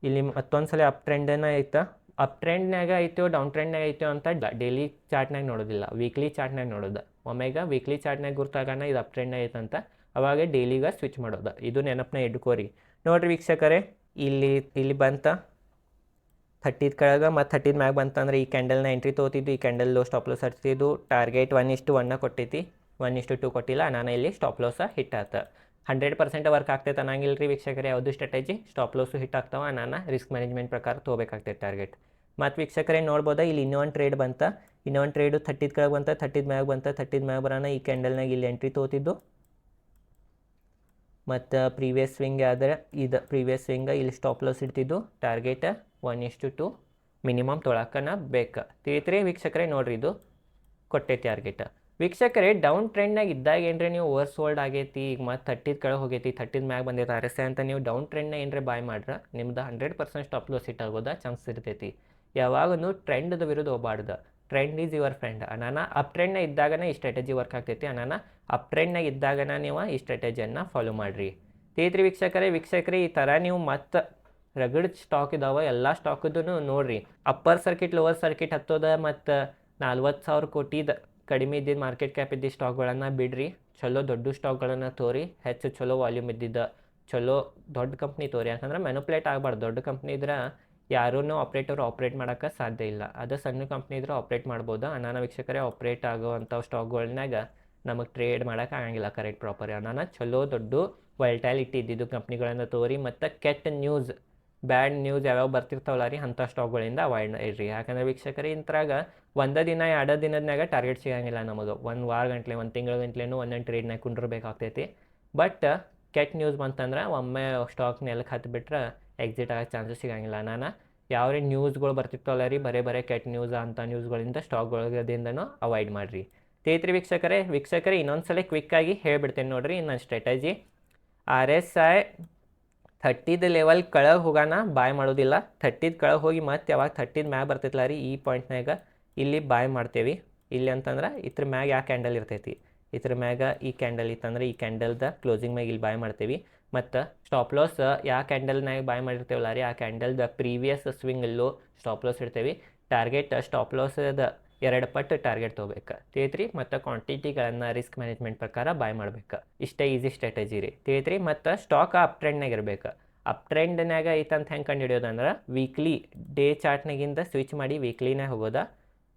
ಇಲ್ಲಿ ಮತ್ತೊಂದು ಸಲ ಅಪ್ ಟ್ರೆಂಡೇನ ಐತೆ. ಅಪ್ ಟ್ರೆಂಡ್ನಾಗ ಐತೋ ಡೌನ್ ಟ್ರೆಂಡ್ನಾಗ ಐತೋ ಅಂತ ಡೈಲಿ ಚಾರ್ಟ್ನಾಗ ನೋಡೋದಿಲ್ಲ. ವೀಕ್ಲಿ ಚಾರ್ಟ್ನಾಗ ನೋಡೋದು. ಒಮ್ಮೆಗ ವೀಕ್ಲಿ ಚಾರ್ಟ್ನಾಗ ಗುರ್ತಾಗಣ ಇದು ಅಪ್ ಟ್ರೆಂಡ್ನಾಗ ಐತಂತ. ಅವಾಗ ಡೈಲಿಗೆ ಸ್ವಿಚ್ ಮಾಡೋದು. ಇದು ನೆನಪನ್ನ ಇಟ್ಕೋರಿ. ನೋಡ್ರಿ ವೀಕ್ಷಕರೇ ಇಲ್ಲಿ ಇಲ್ಲಿ ಬಂತ. ಥರ್ಟಿದ ಕೆಳಗೆ ಮತ್ತು ಥರ್ಟಿದ ಮ್ಯಾಗ ಬಂತಂದ್ರೆ ಈ ಕ್ಯಾಂಡಲ್ನ ಎಂಟ್ರಿ ತೊಗೋತಿದ್ದು, ಈ ಕ್ಯಾಂಡಲ್ ಸ್ಟಾಪ್ ಲಾಸ್ ಹಚ್ತಿದ್ದು. ಟಾರ್ಗೆಟ್ ಒನ್ ಇಷ್ಟು ಒನ್ನ ಕೊಟ್ಟೈತಿ. ಒನ್ ಇಷ್ಟು ಟು ಕೊಟ್ಟಿಲ್ಲ, ನಾನು ಇಲ್ಲಿ ಸ್ಟಾಪ್ ಲಾಸ ಹಿಟ್ ಆತ. ಹಂಡ್ರೆಡ್ ಪರ್ಸೆಂಟ್ ವರ್ಕ್ ಆಗ್ತೈತೆ ಅನ್ನಂಗಿಲ್ಲ ರೀ ವೀಕ್ಷಕರೇ, ಯಾವುದು ಸ್ಟ್ರಾಟಜಿ ಸ್ಟಾಪ್ ಲಾಸು ಹಿಟ್ ಆಗ್ತಾವ, ನಾನು ರಿಸ್ಕ್ ಮ್ಯಾನೇಜ್ಮೆಂಟ್ ಪ್ರಕಾರ ತೊಗೋಬೇಕಾಗ್ತೈತೆ ಟಾರ್ಗೆಟ್ ಮತ್ತು ವೀಕ್ಷಕರೇ ನೋಡ್ಬೋದು, ಇಲ್ಲಿ ಇನ್ನೊಂದು ಟ್ರೇಡ್ ಬಂತ. ಇನ್ನೊಂದು ಟ್ರೇಡು ಥರ್ಟಿದ ಕೆಳಗೆ ಬಂತ ಥರ್ಟಿದ ಮ್ಯಾಗ ಬಂತ ಥರ್ಟಿದ ಮ್ಯಾಗ ಬರೋಣ ಈ ಕ್ಯಾಂಡಲ್ನಾಗ ಇಲ್ಲಿ ಎಂಟ್ರಿ ತೊಗೋತಿದ್ದು. ಮತ್ತು ಪ್ರೀವಿಯಸ್ ಸ್ವಿಂಗ್ ಆದರೆ ಇದು ಪ್ರೀವಿಯಸ್ ಸ್ವಿಂಗ ಇಲ್ಲಿ ಸ್ಟಾಪ್ ಲಾಸ್ ಇಡ್ತಿದ್ದು. ಟಾರ್ಗೆಟ್ ಒನ್ ಇಷ್ಟು ಟು ಮಿನಿಮಮ್ ತೊಳಕನ ಬೇಕು. ತಿಳಿತ್ರಿ ವೀಕ್ಷಕರೇ ನೋಡ್ರಿ ಇದು ಕೊಟ್ಟೆ ಟಾರ್ಗೆಟ್ ವೀಕ್ಷಕರೇ ಡೌನ್ ಟ್ರೆಂಡ್ನಾಗ ಇದ್ದಾಗ ಏನ್ರಿ ನೀವು ಓವರ್ ಸೋಲ್ಡ್ ಆಗೈತಿ, ಈಗ ಮತ್ತೆ ಥರ್ಟಿದ ಕೆಳಗೆ ಹೋಗೈತಿ ಥರ್ಟಿದ ಮ್ಯಾಗ ಬಂದೈತೆ ಆರ್ ಎಸ್ ಅಂತ ನೀವು ಡೌನ್ ಟ್ರೆಂಡ್ನ ಏನರೇ ಬಾಯ್ ಮಾಡ್ರೆ, ನಿಮ್ದು ಹಂಡ್ರೆಡ್ ಪರ್ಸೆಂಟ್ ಸ್ಟಾಪ್ ಲಾಸ್ ಇಟ್ಟಾಗೋದ ಚಾನ್ಸ್ ಇರ್ತೈತಿ. ಯಾವಾಗೂ ಟ್ರೆಂಡ್ದ ವಿರುದ್ಧ ಹೋಗ್ಬಾರ್ದು. ಟ್ರೆಂಡ್ ಈಸ್ ಯುವರ್ ಫ್ರೆಂಡ್ ಅನಾನ ಅಪ್ ಟ್ರೆಂಡ್ನ ಇದ್ದಾಗನೇ ಈ ಸ್ಟ್ರಾಟಜಿ ವರ್ಕ್ ಆಗ್ತೈತಿ. ಅನಾನ ಅಪ್ ಟ್ರೆಂಡ್ನಾಗ ಇದ್ದಾಗನ ನೀವು ಈ ಸ್ಟ್ರಾಟಜಿಯನ್ನು ಫಾಲೋ ಮಾಡಿರಿ. ತೇತ್ರಿ ವೀಕ್ಷಕರೇ ವೀಕ್ಷಕರೇ, ಈ ಥರ ನೀವು ಮತ್ತೆ ರಗಡ್ ಸ್ಟಾಕ್ ಇದಾವೆ, ಎಲ್ಲ ಸ್ಟಾಕದ್ದು ನೋಡ್ರಿ. ಅಪ್ಪರ್ ಸರ್ಕಿಟ್ ಲೋವರ್ ಸರ್ಕಿಟ್ ಹತ್ತೋದ ಮತ್ತು ನಲ್ವತ್ತು ಸಾವಿರ ಕೋಟಿದ ಕಡಿಮೆ ಇದ್ದಿದ್ದ ಮಾರ್ಕೆಟ್ ಕ್ಯಾಪ್ ಇದ್ದಿದ್ದ ಸ್ಟಾಕ್ಗಳನ್ನು ಬಿಡ್ರಿ. ಚಲೋ ದೊಡ್ಡ ಸ್ಟಾಕ್ಗಳನ್ನು ತೋರಿ, ಹೆಚ್ಚು ಚಲೋ ವಾಲ್ಯೂಮ್ ಇದ್ದಿದ್ದ ಚಲೋ ದೊಡ್ಡ ಕಂಪ್ನಿ ತೋರಿ. ಯಾಕಂದ್ರೆ ಮೆನುಪ್ಲೇಟ್ ಆಗಬಾರ್ದು. ದೊಡ್ಡ ಕಂಪ್ನಿ ಇದ್ರೆ ಯಾರೂ ಆಪ್ರೇಟರ್ ಆಪ್ರೇಟ್ ಮಾಡೋಕ್ಕೆ ಸಾಧ್ಯ ಇಲ್ಲ. ಅದು ಸಣ್ಣ ಕಂಪ್ನಿ ಇದ್ರೆ ಆಪ್ರೇಟ್ ಮಾಡ್ಬೋದು. ಅನಾನ ವೀಕ್ಷಕರೇ ಆಪ್ರೇಟ್ ಆಗೋ ಸ್ಟಾಕ್ಗಳನ್ನಾಗ ನಮಗೆ ಟ್ರೇಡ್ ಮಾಡೋಕೆ ಆಗಂಗಿಲ್ಲ ಕರೆಕ್ಟ್ ಪ್ರಾಪರ್ ಅನಾನ ಚಲೋ, ದೊಡ್ಡ ವೈಲ್ಟಾಲಿಟಿ ಇದ್ದಿದ್ದು ಕಂಪ್ನಿಗಳನ್ನು ತೋರಿ ಮತ್ತು ಕೆಟ್ಟ ನ್ಯೂಸ್ ಬ್ಯಾಡ್ ನ್ಯೂಸ್ ಯಾವ್ಯಾವ ಬರ್ತಿರ್ತಾವಲ್ಲ ರೀ ಅಂಥ ಸ್ಟಾಕ್ಗಳಿಂದ ಅವಾಯ್ಡ್ ಇರ್ರಿ ಯಾಕಂದ್ರೆ ವೀಕ್ಷಕರೇ, ಇಂತ್ರಾಗ ಒಂದೇ ದಿನ, ಎರಡು ದಿನದಾಗ ಟಾರ್ಗೆಟ್ ಸಿಗಂಗಿಲ್ಲ ನಮಗೆ. ಒಂದು ವಾರ ಗಂಟ್ಲೆ, ಒಂದು ತಿಂಗಳ ಗಂಟ್ಲೆನೂ ಒಂದೊಂದು ಟ್ರೇಡ್ನಾಗ ಕುಂಡಿರ್ಬೇಕಾಗ್ತೈತಿ. ಬಟ್ ಕೆಟ್ಟ ನ್ಯೂಸ್ ಬಂತಂದ್ರೆ ಒಮ್ಮೆ ಸ್ಟಾಕ್ ನೆಲಕ್ಕೆ ಹತ್ತಿಬಿಟ್ರೆ ಎಕ್ಸಿಟ್ ಆಗೋ ಚಾನ್ಸಸ್ ಸಿಗಂಗಿಲ್ಲ. ನಾನು ಯಾವ ರೀ ನ್ಯೂಸ್ಗಳು ಬರ್ತಿರ್ತಾವಲ್ಲ ರೀ, ಬರೇ ಬರೇ ಕೆಟ್ಟ ನ್ಯೂಸ್ ಅಂತ ನ್ಯೂಸ್ಗಳಿಂದ ಸ್ಟಾಕ್ಗಳಿಂದನೂ ಅವಾಯ್ಡ್ ಮಾಡಿರಿ. ತೇತ್ರಿ ವೀಕ್ಷಕರೇ ವೀಕ್ಷಕರೇ ಇನ್ನೊಂದು ಸಲ ಕ್ವಿಕ್ಕಾಗಿ ಹೇಳ್ಬಿಡ್ತೇನೆ ನೋಡಿರಿ, ನನ್ನ ಸ್ಟ್ರಾಟಜಿ ಆರ್ ಎಸ್ ಐ ಥರ್ಟಿದ ಲೆವೆಲ್ ಕೆಳಗೆ ಹೋಗೋಣ ಬಾಯ್ ಮಾಡೋದಿಲ್ಲ. ಥರ್ಟಿದ ಕೆಳಗೆ ಹೋಗಿ ಮತ್ತೆ ಯಾವಾಗ ಥರ್ಟಿದ ಮ್ಯಾಗ ಬರ್ತೈತಲ್ಲ ರೀ, ಈ ಪಾಯಿಂಟ್ನಾಗ ಇಲ್ಲಿ ಬಾಯ್ ಮಾಡ್ತೇವೆ. ಇಲ್ಲಿ ಅಂತಂದ್ರೆ ಇದ್ರ ಮ್ಯಾಗ ಯಾವ ಕ್ಯಾಂಡಲ್ ಇರ್ತೈತಿ? ಇದ್ರ ಮ್ಯಾಗ ಈ ಕ್ಯಾಂಡಲ್ ಇತ್ತಂದ್ರೆ ಈ ಕ್ಯಾಂಡಲ್ದ ಕ್ಲೋಸಿಂಗ್ ಮ್ಯಾಗ ಇಲ್ಲಿ ಬಾಯ್ ಮಾಡ್ತೇವೆ. ಮತ್ತು ಸ್ಟಾಪ್ ಲಾಸ್ ಯಾವ ಕ್ಯಾಂಡಲ್ನಾಗ ಬಾಯ್ ಮಾಡಿರ್ತೇವಲ್ಲ ರೀ, ಆ ಕ್ಯಾಂಡಲ್ದ ಪ್ರೀವಿಯಸ್ ಸ್ವಿಂಗಲ್ಲೂ ಸ್ಟಾಪ್ ಲಾಸ್ ಇಡ್ತೇವೆ. ಟಾರ್ಗೆಟ್ ಸ್ಟಾಪ್ ಲಾಸದ ಎರಡು ಪಟ್ಟು ಟಾರ್ಗೆಟ್ ತೊಗೋಬೇಕು. ತೇತ್ರಿ ಮತ್ತು ಕ್ವಾಂಟಿಟಿಗಳನ್ನು ರಿಸ್ಕ್ ಮ್ಯಾನೇಜ್ಮೆಂಟ್ ಪ್ರಕಾರ ಬಾಯ್ ಮಾಡ್ಬೇಕು. ಇಷ್ಟೇ ಈಸಿ ಸ್ಟ್ರಾಟಜಿ ರೀ. ತೇತ್ರಿ ಮತ್ತು ಸ್ಟಾಕ್ ಅಪ್ ಟ್ರೆಂಡ್ನಾಗ ಇರಬೇಕು. ಅಪ್ ಟ್ರೆಂಡ್ನಾಗ ಐತಂತ ಹೆಂಗೆ ಕಂಡು ಹಿಡಿಯೋದಂದ್ರೆ ವೀಕ್ಲಿ ಡೇ ಚಾರ್ಟ್ನಾಗಿಂದ ಸ್ವಿಚ್ ಮಾಡಿ ವೀಕ್ಲಿನೇ ಹೋಗೋದ.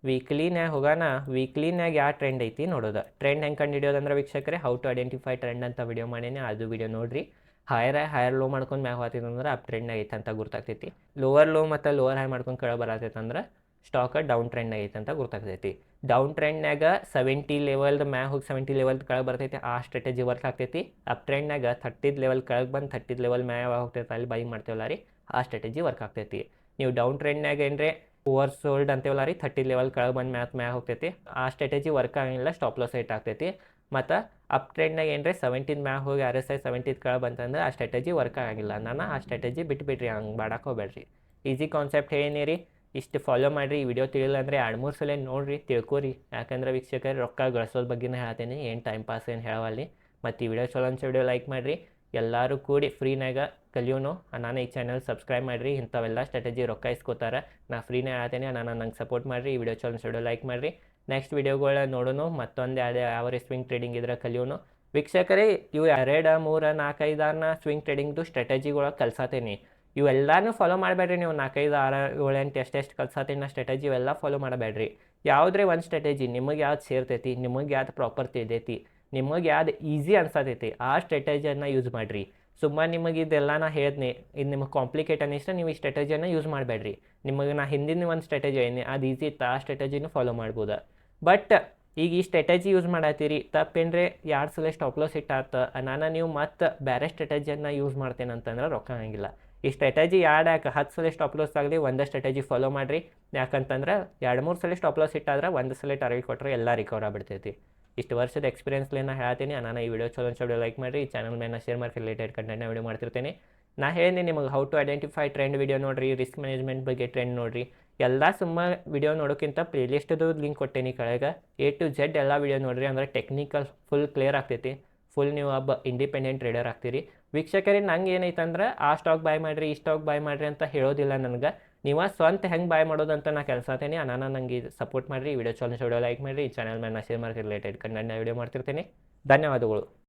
ವೀಕ್ಲಿನಾಗ ಹೋಗೋಣ ವೀಕ್ಲಿನಾಗ ಯಾವ ಟ್ರೆಂಡ್ ಐತಿ ನೋಡೋದು. ಟ್ರೆಂಡ್ ಹೆಂಗೆ ಕಂಡು ಹಿಡಿಯೋದಂದ್ರೆ ವೀಕ್ಷಕರೇ ಹೌ ಟು ಐಡೆಂಟಿಫೈ ಟ್ರೆಂಡ್ ಅಂತ ವಿಡಿಯೋ ಮಾಡೇನೆ. ಅದು ವಿಡಿಯೋ ನೋಡ್ರಿ. ಹೈಯರ್ ಹೈಯರ್ ಲೋ ಮಾಡ್ಕೊಂಡು ಮ್ಯಾಗ ಹೋಗ್ತಿತ್ತಂದ್ರೆ ಅಪ್ ಟ್ರೆಂಡ್ನಾಗ ಐತೆ ಅಂತ ಗೊತ್ತಾಗ್ತೈತಿ ಲೋವರ್ ಲೋ ಮತ್ತು ಲೋವರ್ ಹೈ ಮಾಡ್ಕೊಂಡು ಕೆಳಗೆ ಬರತೈತಂದ್ರೆ ಸ್ಟಾಕ್ ಡೌನ್ ಟ್ರೆಂಡ್ನಾಗ ಐತೆ ಅಂತ ಗೊತ್ತಾಗ್ತೈತಿ ಡೌನ್ ಟ್ರೆಂಡ್ನಾಗ ಸೆವೆಂಟಿ ಲೆವೆಲ್ದ ಮ್ಯಾಗ ಹೋಗಿ ಸೆವೆಂಟಿ ಲೆವೆಲ್ ಕೆಳಗೆ ಬರ್ತೈತಿ, ಆ ಸ್ಟ್ರಾಟಜಿ ವರ್ಕ್ ಆಗ್ತೈತಿ. ಅಪ್ ಟ್ರೆಂಡ್ನಾಗ ಥರ್ಟಿದ್ ಲೆವೆಲ್ ಕೆಳಗೆ ಬಂದು ಥರ್ಟಿದ್ ಲೆವೆಲ್ ಮ್ಯಾಗ ಹೋಗ್ತೈತೆ ಅಲ್ಲಿ ಬೈ ಮಾಡ್ತೇವಲ್ಲ ರೀ, ಆ ಸ್ಟ್ರಾಟಜಿ ವರ್ಕ್ ಆಗ್ತೈತಿ. ನೀವು ಡೌನ್ ಟ್ರೆಂಡ್ನಾಗ ಏನ್ರೆ ಓವರ್ ಸೋಲ್ಡ್ ಅಂತೇವಲ್ಲ ರೀ ಥರ್ಟಿ ಲೆವೆಲ್ ಕೆಳಗೆ ಬಂದು ಮ್ಯಾತ್ ಮ್ಯಾಗ ಹೋಗ್ತೈತಿ, ಆ ಸ್ಟ್ರಾಟಜಿ ವರ್ಕ್ ಆಗಂಗಿಲ್ಲ ಸ್ಟಾಪ್ ಲಾಸ್ ಐಟ್ ಆಗ್ತೈತಿ. ಮತ್ತು ಅಪ್ ಟ್ರೆಂಡ್ನಾಗ ಏನ್ರಿ? ಸೆವೆಂಟೀನ್ ಮ್ಯಾಗ ಹೋಗಿ ಆರ್ ಎಸ್ ಐ ಸೆವೆಂಟೀನ್ ಕೆಳಗೆ ಬಂತಂದ್ರೆ ಆ ಸ್ಟ್ರಾಟಜಿ ವರ್ಕ್ ಆಗಿಲ್ಲ ನಾನು ಆ ಸ್ಟ್ರಾಟಜಿ ಬಿಟ್ಬಿಡ್ರಿ ಹಂಗೆ ಮಾಡಕ್ಕೆ ಹೋಗ್ಬೇಡ್ರಿ. ಈಸಿ ಕಾನ್ಸೆಪ್ಟ್ ಹೇಳಿನಿರಿ ಇಷ್ಟು ಫಾಲೋ ಮಾಡಿರಿ. ಈ ವಿಡಿಯೋ ತಿಳಿಲ್ಲ ಅಂದರೆ ಎರಡು ಮೂರು ಸಲ ನೋಡಿರಿ, ತಿಳ್ಕೊರಿ. ಯಾಕಂದ್ರೆ ವೀಕ್ಷಕರು ರೊಕ್ಕ ಗಳಿಸೋದ್ ಬಗ್ಗೆನೇ ಹೇಳ್ತೀನಿ. ಏನು ಟೈಮ್ ಪಾಸ್ ಏನು ಹೇಳವಲ್ಲಿ ಮತ್ತು ಈ ವಿಡಿಯೋ ಚಲೋ ಅನ್ಸೋ ವಿಡಿಯೋ ಲೈಕ್ ಮಾಡಿರಿ. ಎಲ್ಲರೂ ಕೂಡಿ ಫ್ರೀನಾಗ ಕಲಿಯೋನು. ನಾನು ಈ ಚಾನಲ್ ಸಬ್ಸ್ಕ್ರೈಬ್ ಮಾಡಿರಿ. ಇಂಥವೆಲ್ಲ ಸ್ಟ್ರಾಟಜಿ ರೊಕ್ಕ ಇಸ್ಕೋತಾರೆ. ನಾ ಫ್ರೀನೇ ಹೇಳ್ತೇನೆ ನಾನು ನಂಗೆ ಸಪೋರ್ಟ್ ಮಾಡಿರಿ. ಈ ವಿಡಿಯೋ ಚಲೋ ಅನ್ಸೋ ವಿಡಿಯೋ ಲೈಕ್ ಮಾಡಿರಿ. ನೆಕ್ಸ್ಟ್ ವಿಡಿಯೋಗಳ ನೋಡೋನು, ಮತ್ತೊಂದು ಯಾವುದೇ ಯಾವ ಸ್ವಿಂಗ್ ಟ್ರೇಡಿಂಗ್ ಇದ್ರೆ ಕಲಿಯೋನು. ವೀಕ್ಷಕರೇ, ಇವು ಎರಡು, ಮೂರು ನಾಲ್ಕೈದಾರನ ಸ್ವಿಂಗ್ ಟ್ರೇಡಿಂಗ್ದು ಸ್ಟ್ರಾಟಜಿಗಳ ಕಲ್ಸಾತೀನಿ. ಇವೆಲ್ಲನೂ ಫಾಲೋ ಮಾಡಬೇಡ್ರಿ ನೀವು. ನಾಲ್ಕೈದು ಆರು ಏಳು ಎಂಟು ಎಷ್ಟೆಷ್ಟು ನಾ ಸ್ಟ್ರಾಟಜಿ ಇವೆಲ್ಲ ಫಾಲೋ ಮಾಡಬೇಡ್ರಿ. ಯಾವುದ್ರೆ ಒಂದು ಸ್ಟ್ರಾಟಜಿ ನಿಮಗೆ ಯಾವ್ದು ಸೇರ್ತೈತಿ, ನಿಮಗೆ ಯಾವ್ದು ಪ್ರಾಪರ್ ತಿಳಿದೈತಿ ನಿಮಗೆ ಯಾವ್ದು ಈಸಿ ಅನ್ಸತೈತಿ, ಆ ಸ್ಟ್ರಾಟಜಿಯನ್ನು ಯೂಸ್ ಮಾಡಿರಿ. ಸುಮ್ಮನೆ ನಿಮಗೆ ಇದೆಲ್ಲ ನಾ ಹೇಳಿದ್ನಿ, ಇದು ನಿಮಗೆ ಕಾಂಪ್ಲಿಕೇಟ್ ಅನ್ನಿಸ್ರೆ ನೀವು ಈ ಸ್ಟ್ರಾಟಜಿಯನ್ನು ಯೂಸ್ ಮಾಡಬೇಡ್ರಿ. ನಿಮಗೆ ನಾ ಹಿಂದಿನ ಒಂದು ಸ್ಟ್ರಾಟಜಿ ಏನಿ ಅದು ಈಸಿ ಇತ್ತು, ಆ ಸ್ಟ್ರಾಟಜಿನೂ ಫಾಲೋ ಮಾಡ್ಬೋದು. ಬಟ್ ಈಗ ಈ ಸ್ಟ್ರಾಟಜಿ ಯೂಸ್ ಮಾಡತ್ತೀರಿ ತಪ್ಪೇನ್ರೆ ಎರಡು ಸಲ ಸ್ಟಾಪ್ ಲಾಸ್ ಇಟ್ಟಾತ, ನಾನು ನೀವು ಮತ್ತೆ ಬೇರೆ ಸ್ಟ್ರಾಟಜಿಯನ್ನು ಯೂಸ್ ಮಾಡ್ತೇನೆ ಅಂತಂದ್ರೆ ರೊಕ್ಕ ಆಗಂಗಿಲ್ಲ. ಈ ಸ್ಟ್ರಾಟಜಿ ಎರಡು ಯಾಕೆ, ಹತ್ತು ಸಲ ಸ್ಟಾಪ್ ಲಾಸ್ ಆಗಲಿ ಒಂದೇ ಸ್ಟ್ರಾಟಜಿ ಫಾಲೋ ಮಾಡಿರಿ. ಯಾಕಂತಂದ್ರೆ ಎರಡು ಮೂರು ಸಲ ಸ್ಟಾಪ್ ಲಾಸ್ ಇಟ್ಟಾದ್ರೆ ಒಂದು ಸಲ ಟಾರ್ಗೆಟ್ ಕೊಟ್ಟರೆ ಎಲ್ಲ ರಿಕವರ್ ಆಗ್ಬಿಡ್ತೈತಿ. ಇಷ್ಟು ವರ್ಷದ ಎಕ್ಸ್ಪೀರಿಯನ್ಸ್ಲೇನ ಹೇಳ್ತೀನಿ ನಾನು ಈ ವಿಡಿಯೋ ಚಲೋ ವಿಡಿಯೋ ಲೈಕ್ ಮಾಡಿರಿ, ಈ ಚಾನಲ್ ಮೇಲೆ ಶೇರ್ ಮಾಡಿ ರಿಲೇಟೆಡ್ ಕಂಟೆಂಟ್ನ ವಿಡಿಯೋ ಮಾಡ್ತಿರ್ತೀನಿ. ನಾ ಹೇಳಿದೆ ನಿಮಗೆ how to identify trend video ನೋಡಿರಿ ರಿಸ್ಕ್ ಮ್ಯಾನೇಜ್ಮೆಂಟ್ ಬಗ್ಗೆ ಟ್ರೆಂಡ್ ನೋಡಿರಿ. ಎಲ್ಲ ಸುಮ್ಮ ವಿಡಿಯೋ ನೋಡೋಕ್ಕಿಂತ ಪ್ಲೇಲಿಸ್ಟದು ಲಿಂಕ್ ಕೊಟ್ಟೇನಿ ಕೆಳಗೆ. ಎ ಟು ಜೆಡ್ ಎಲ್ಲ ವಿಡಿಯೋ ನೋಡಿರಿ ಅಂದರೆ ಟೆಕ್ನಿಕಲ್ ಫುಲ್ ಕ್ಲಿಯರ್ ಆಗ್ತೈತಿ. ಫುಲ್ ನೀವು ಒಬ್ಬ ಇಂಡಿಪೆಂಡೆಂಟ್ ಟ್ರೇಡರ್ ಆಗ್ತೀರಿ. ವೀಕ್ಷಕರೇ, ನಂಗೆ ಏನೈತಂದ್ರೆ ಆ ಸ್ಟಾಕ್ ಬಾಯ್ ಮಾಡಿರಿ, ಈ ಸ್ಟಾಕ್ ಬಾಯ್ ಮಾಡಿರಿ ಅಂತ ಹೇಳೋದಿಲ್ಲ ನನಗೆ. ನೀವು ಸ್ವಂತ ಹೆಂಗೆ ಬಾಯ್ ಮಾಡೋದಂತ ನಾ ಕೆಲಸತೀನಿ ನಾನು ನಂಗೆ ಸಪೋರ್ಟ್ ಮಾಡಿರಿ. ವಿಡಿಯೋ ಚಲೋ ವಿಡಿಯೋ ಲೈಕ್ ಮಾಡಿರಿ. ಈ ಚಾನಲ್ ಮೇಲೆ ನಾ ಶೇರ್ ಮಾಡಿ ರಿಲೇಟೆಡ್ ಕಂಟೆಂಟ್ನ ವಿಡಿಯೋ ಮಾಡ್ತಿರ್ತೀನಿ. ಧನ್ಯವಾದಗಳು.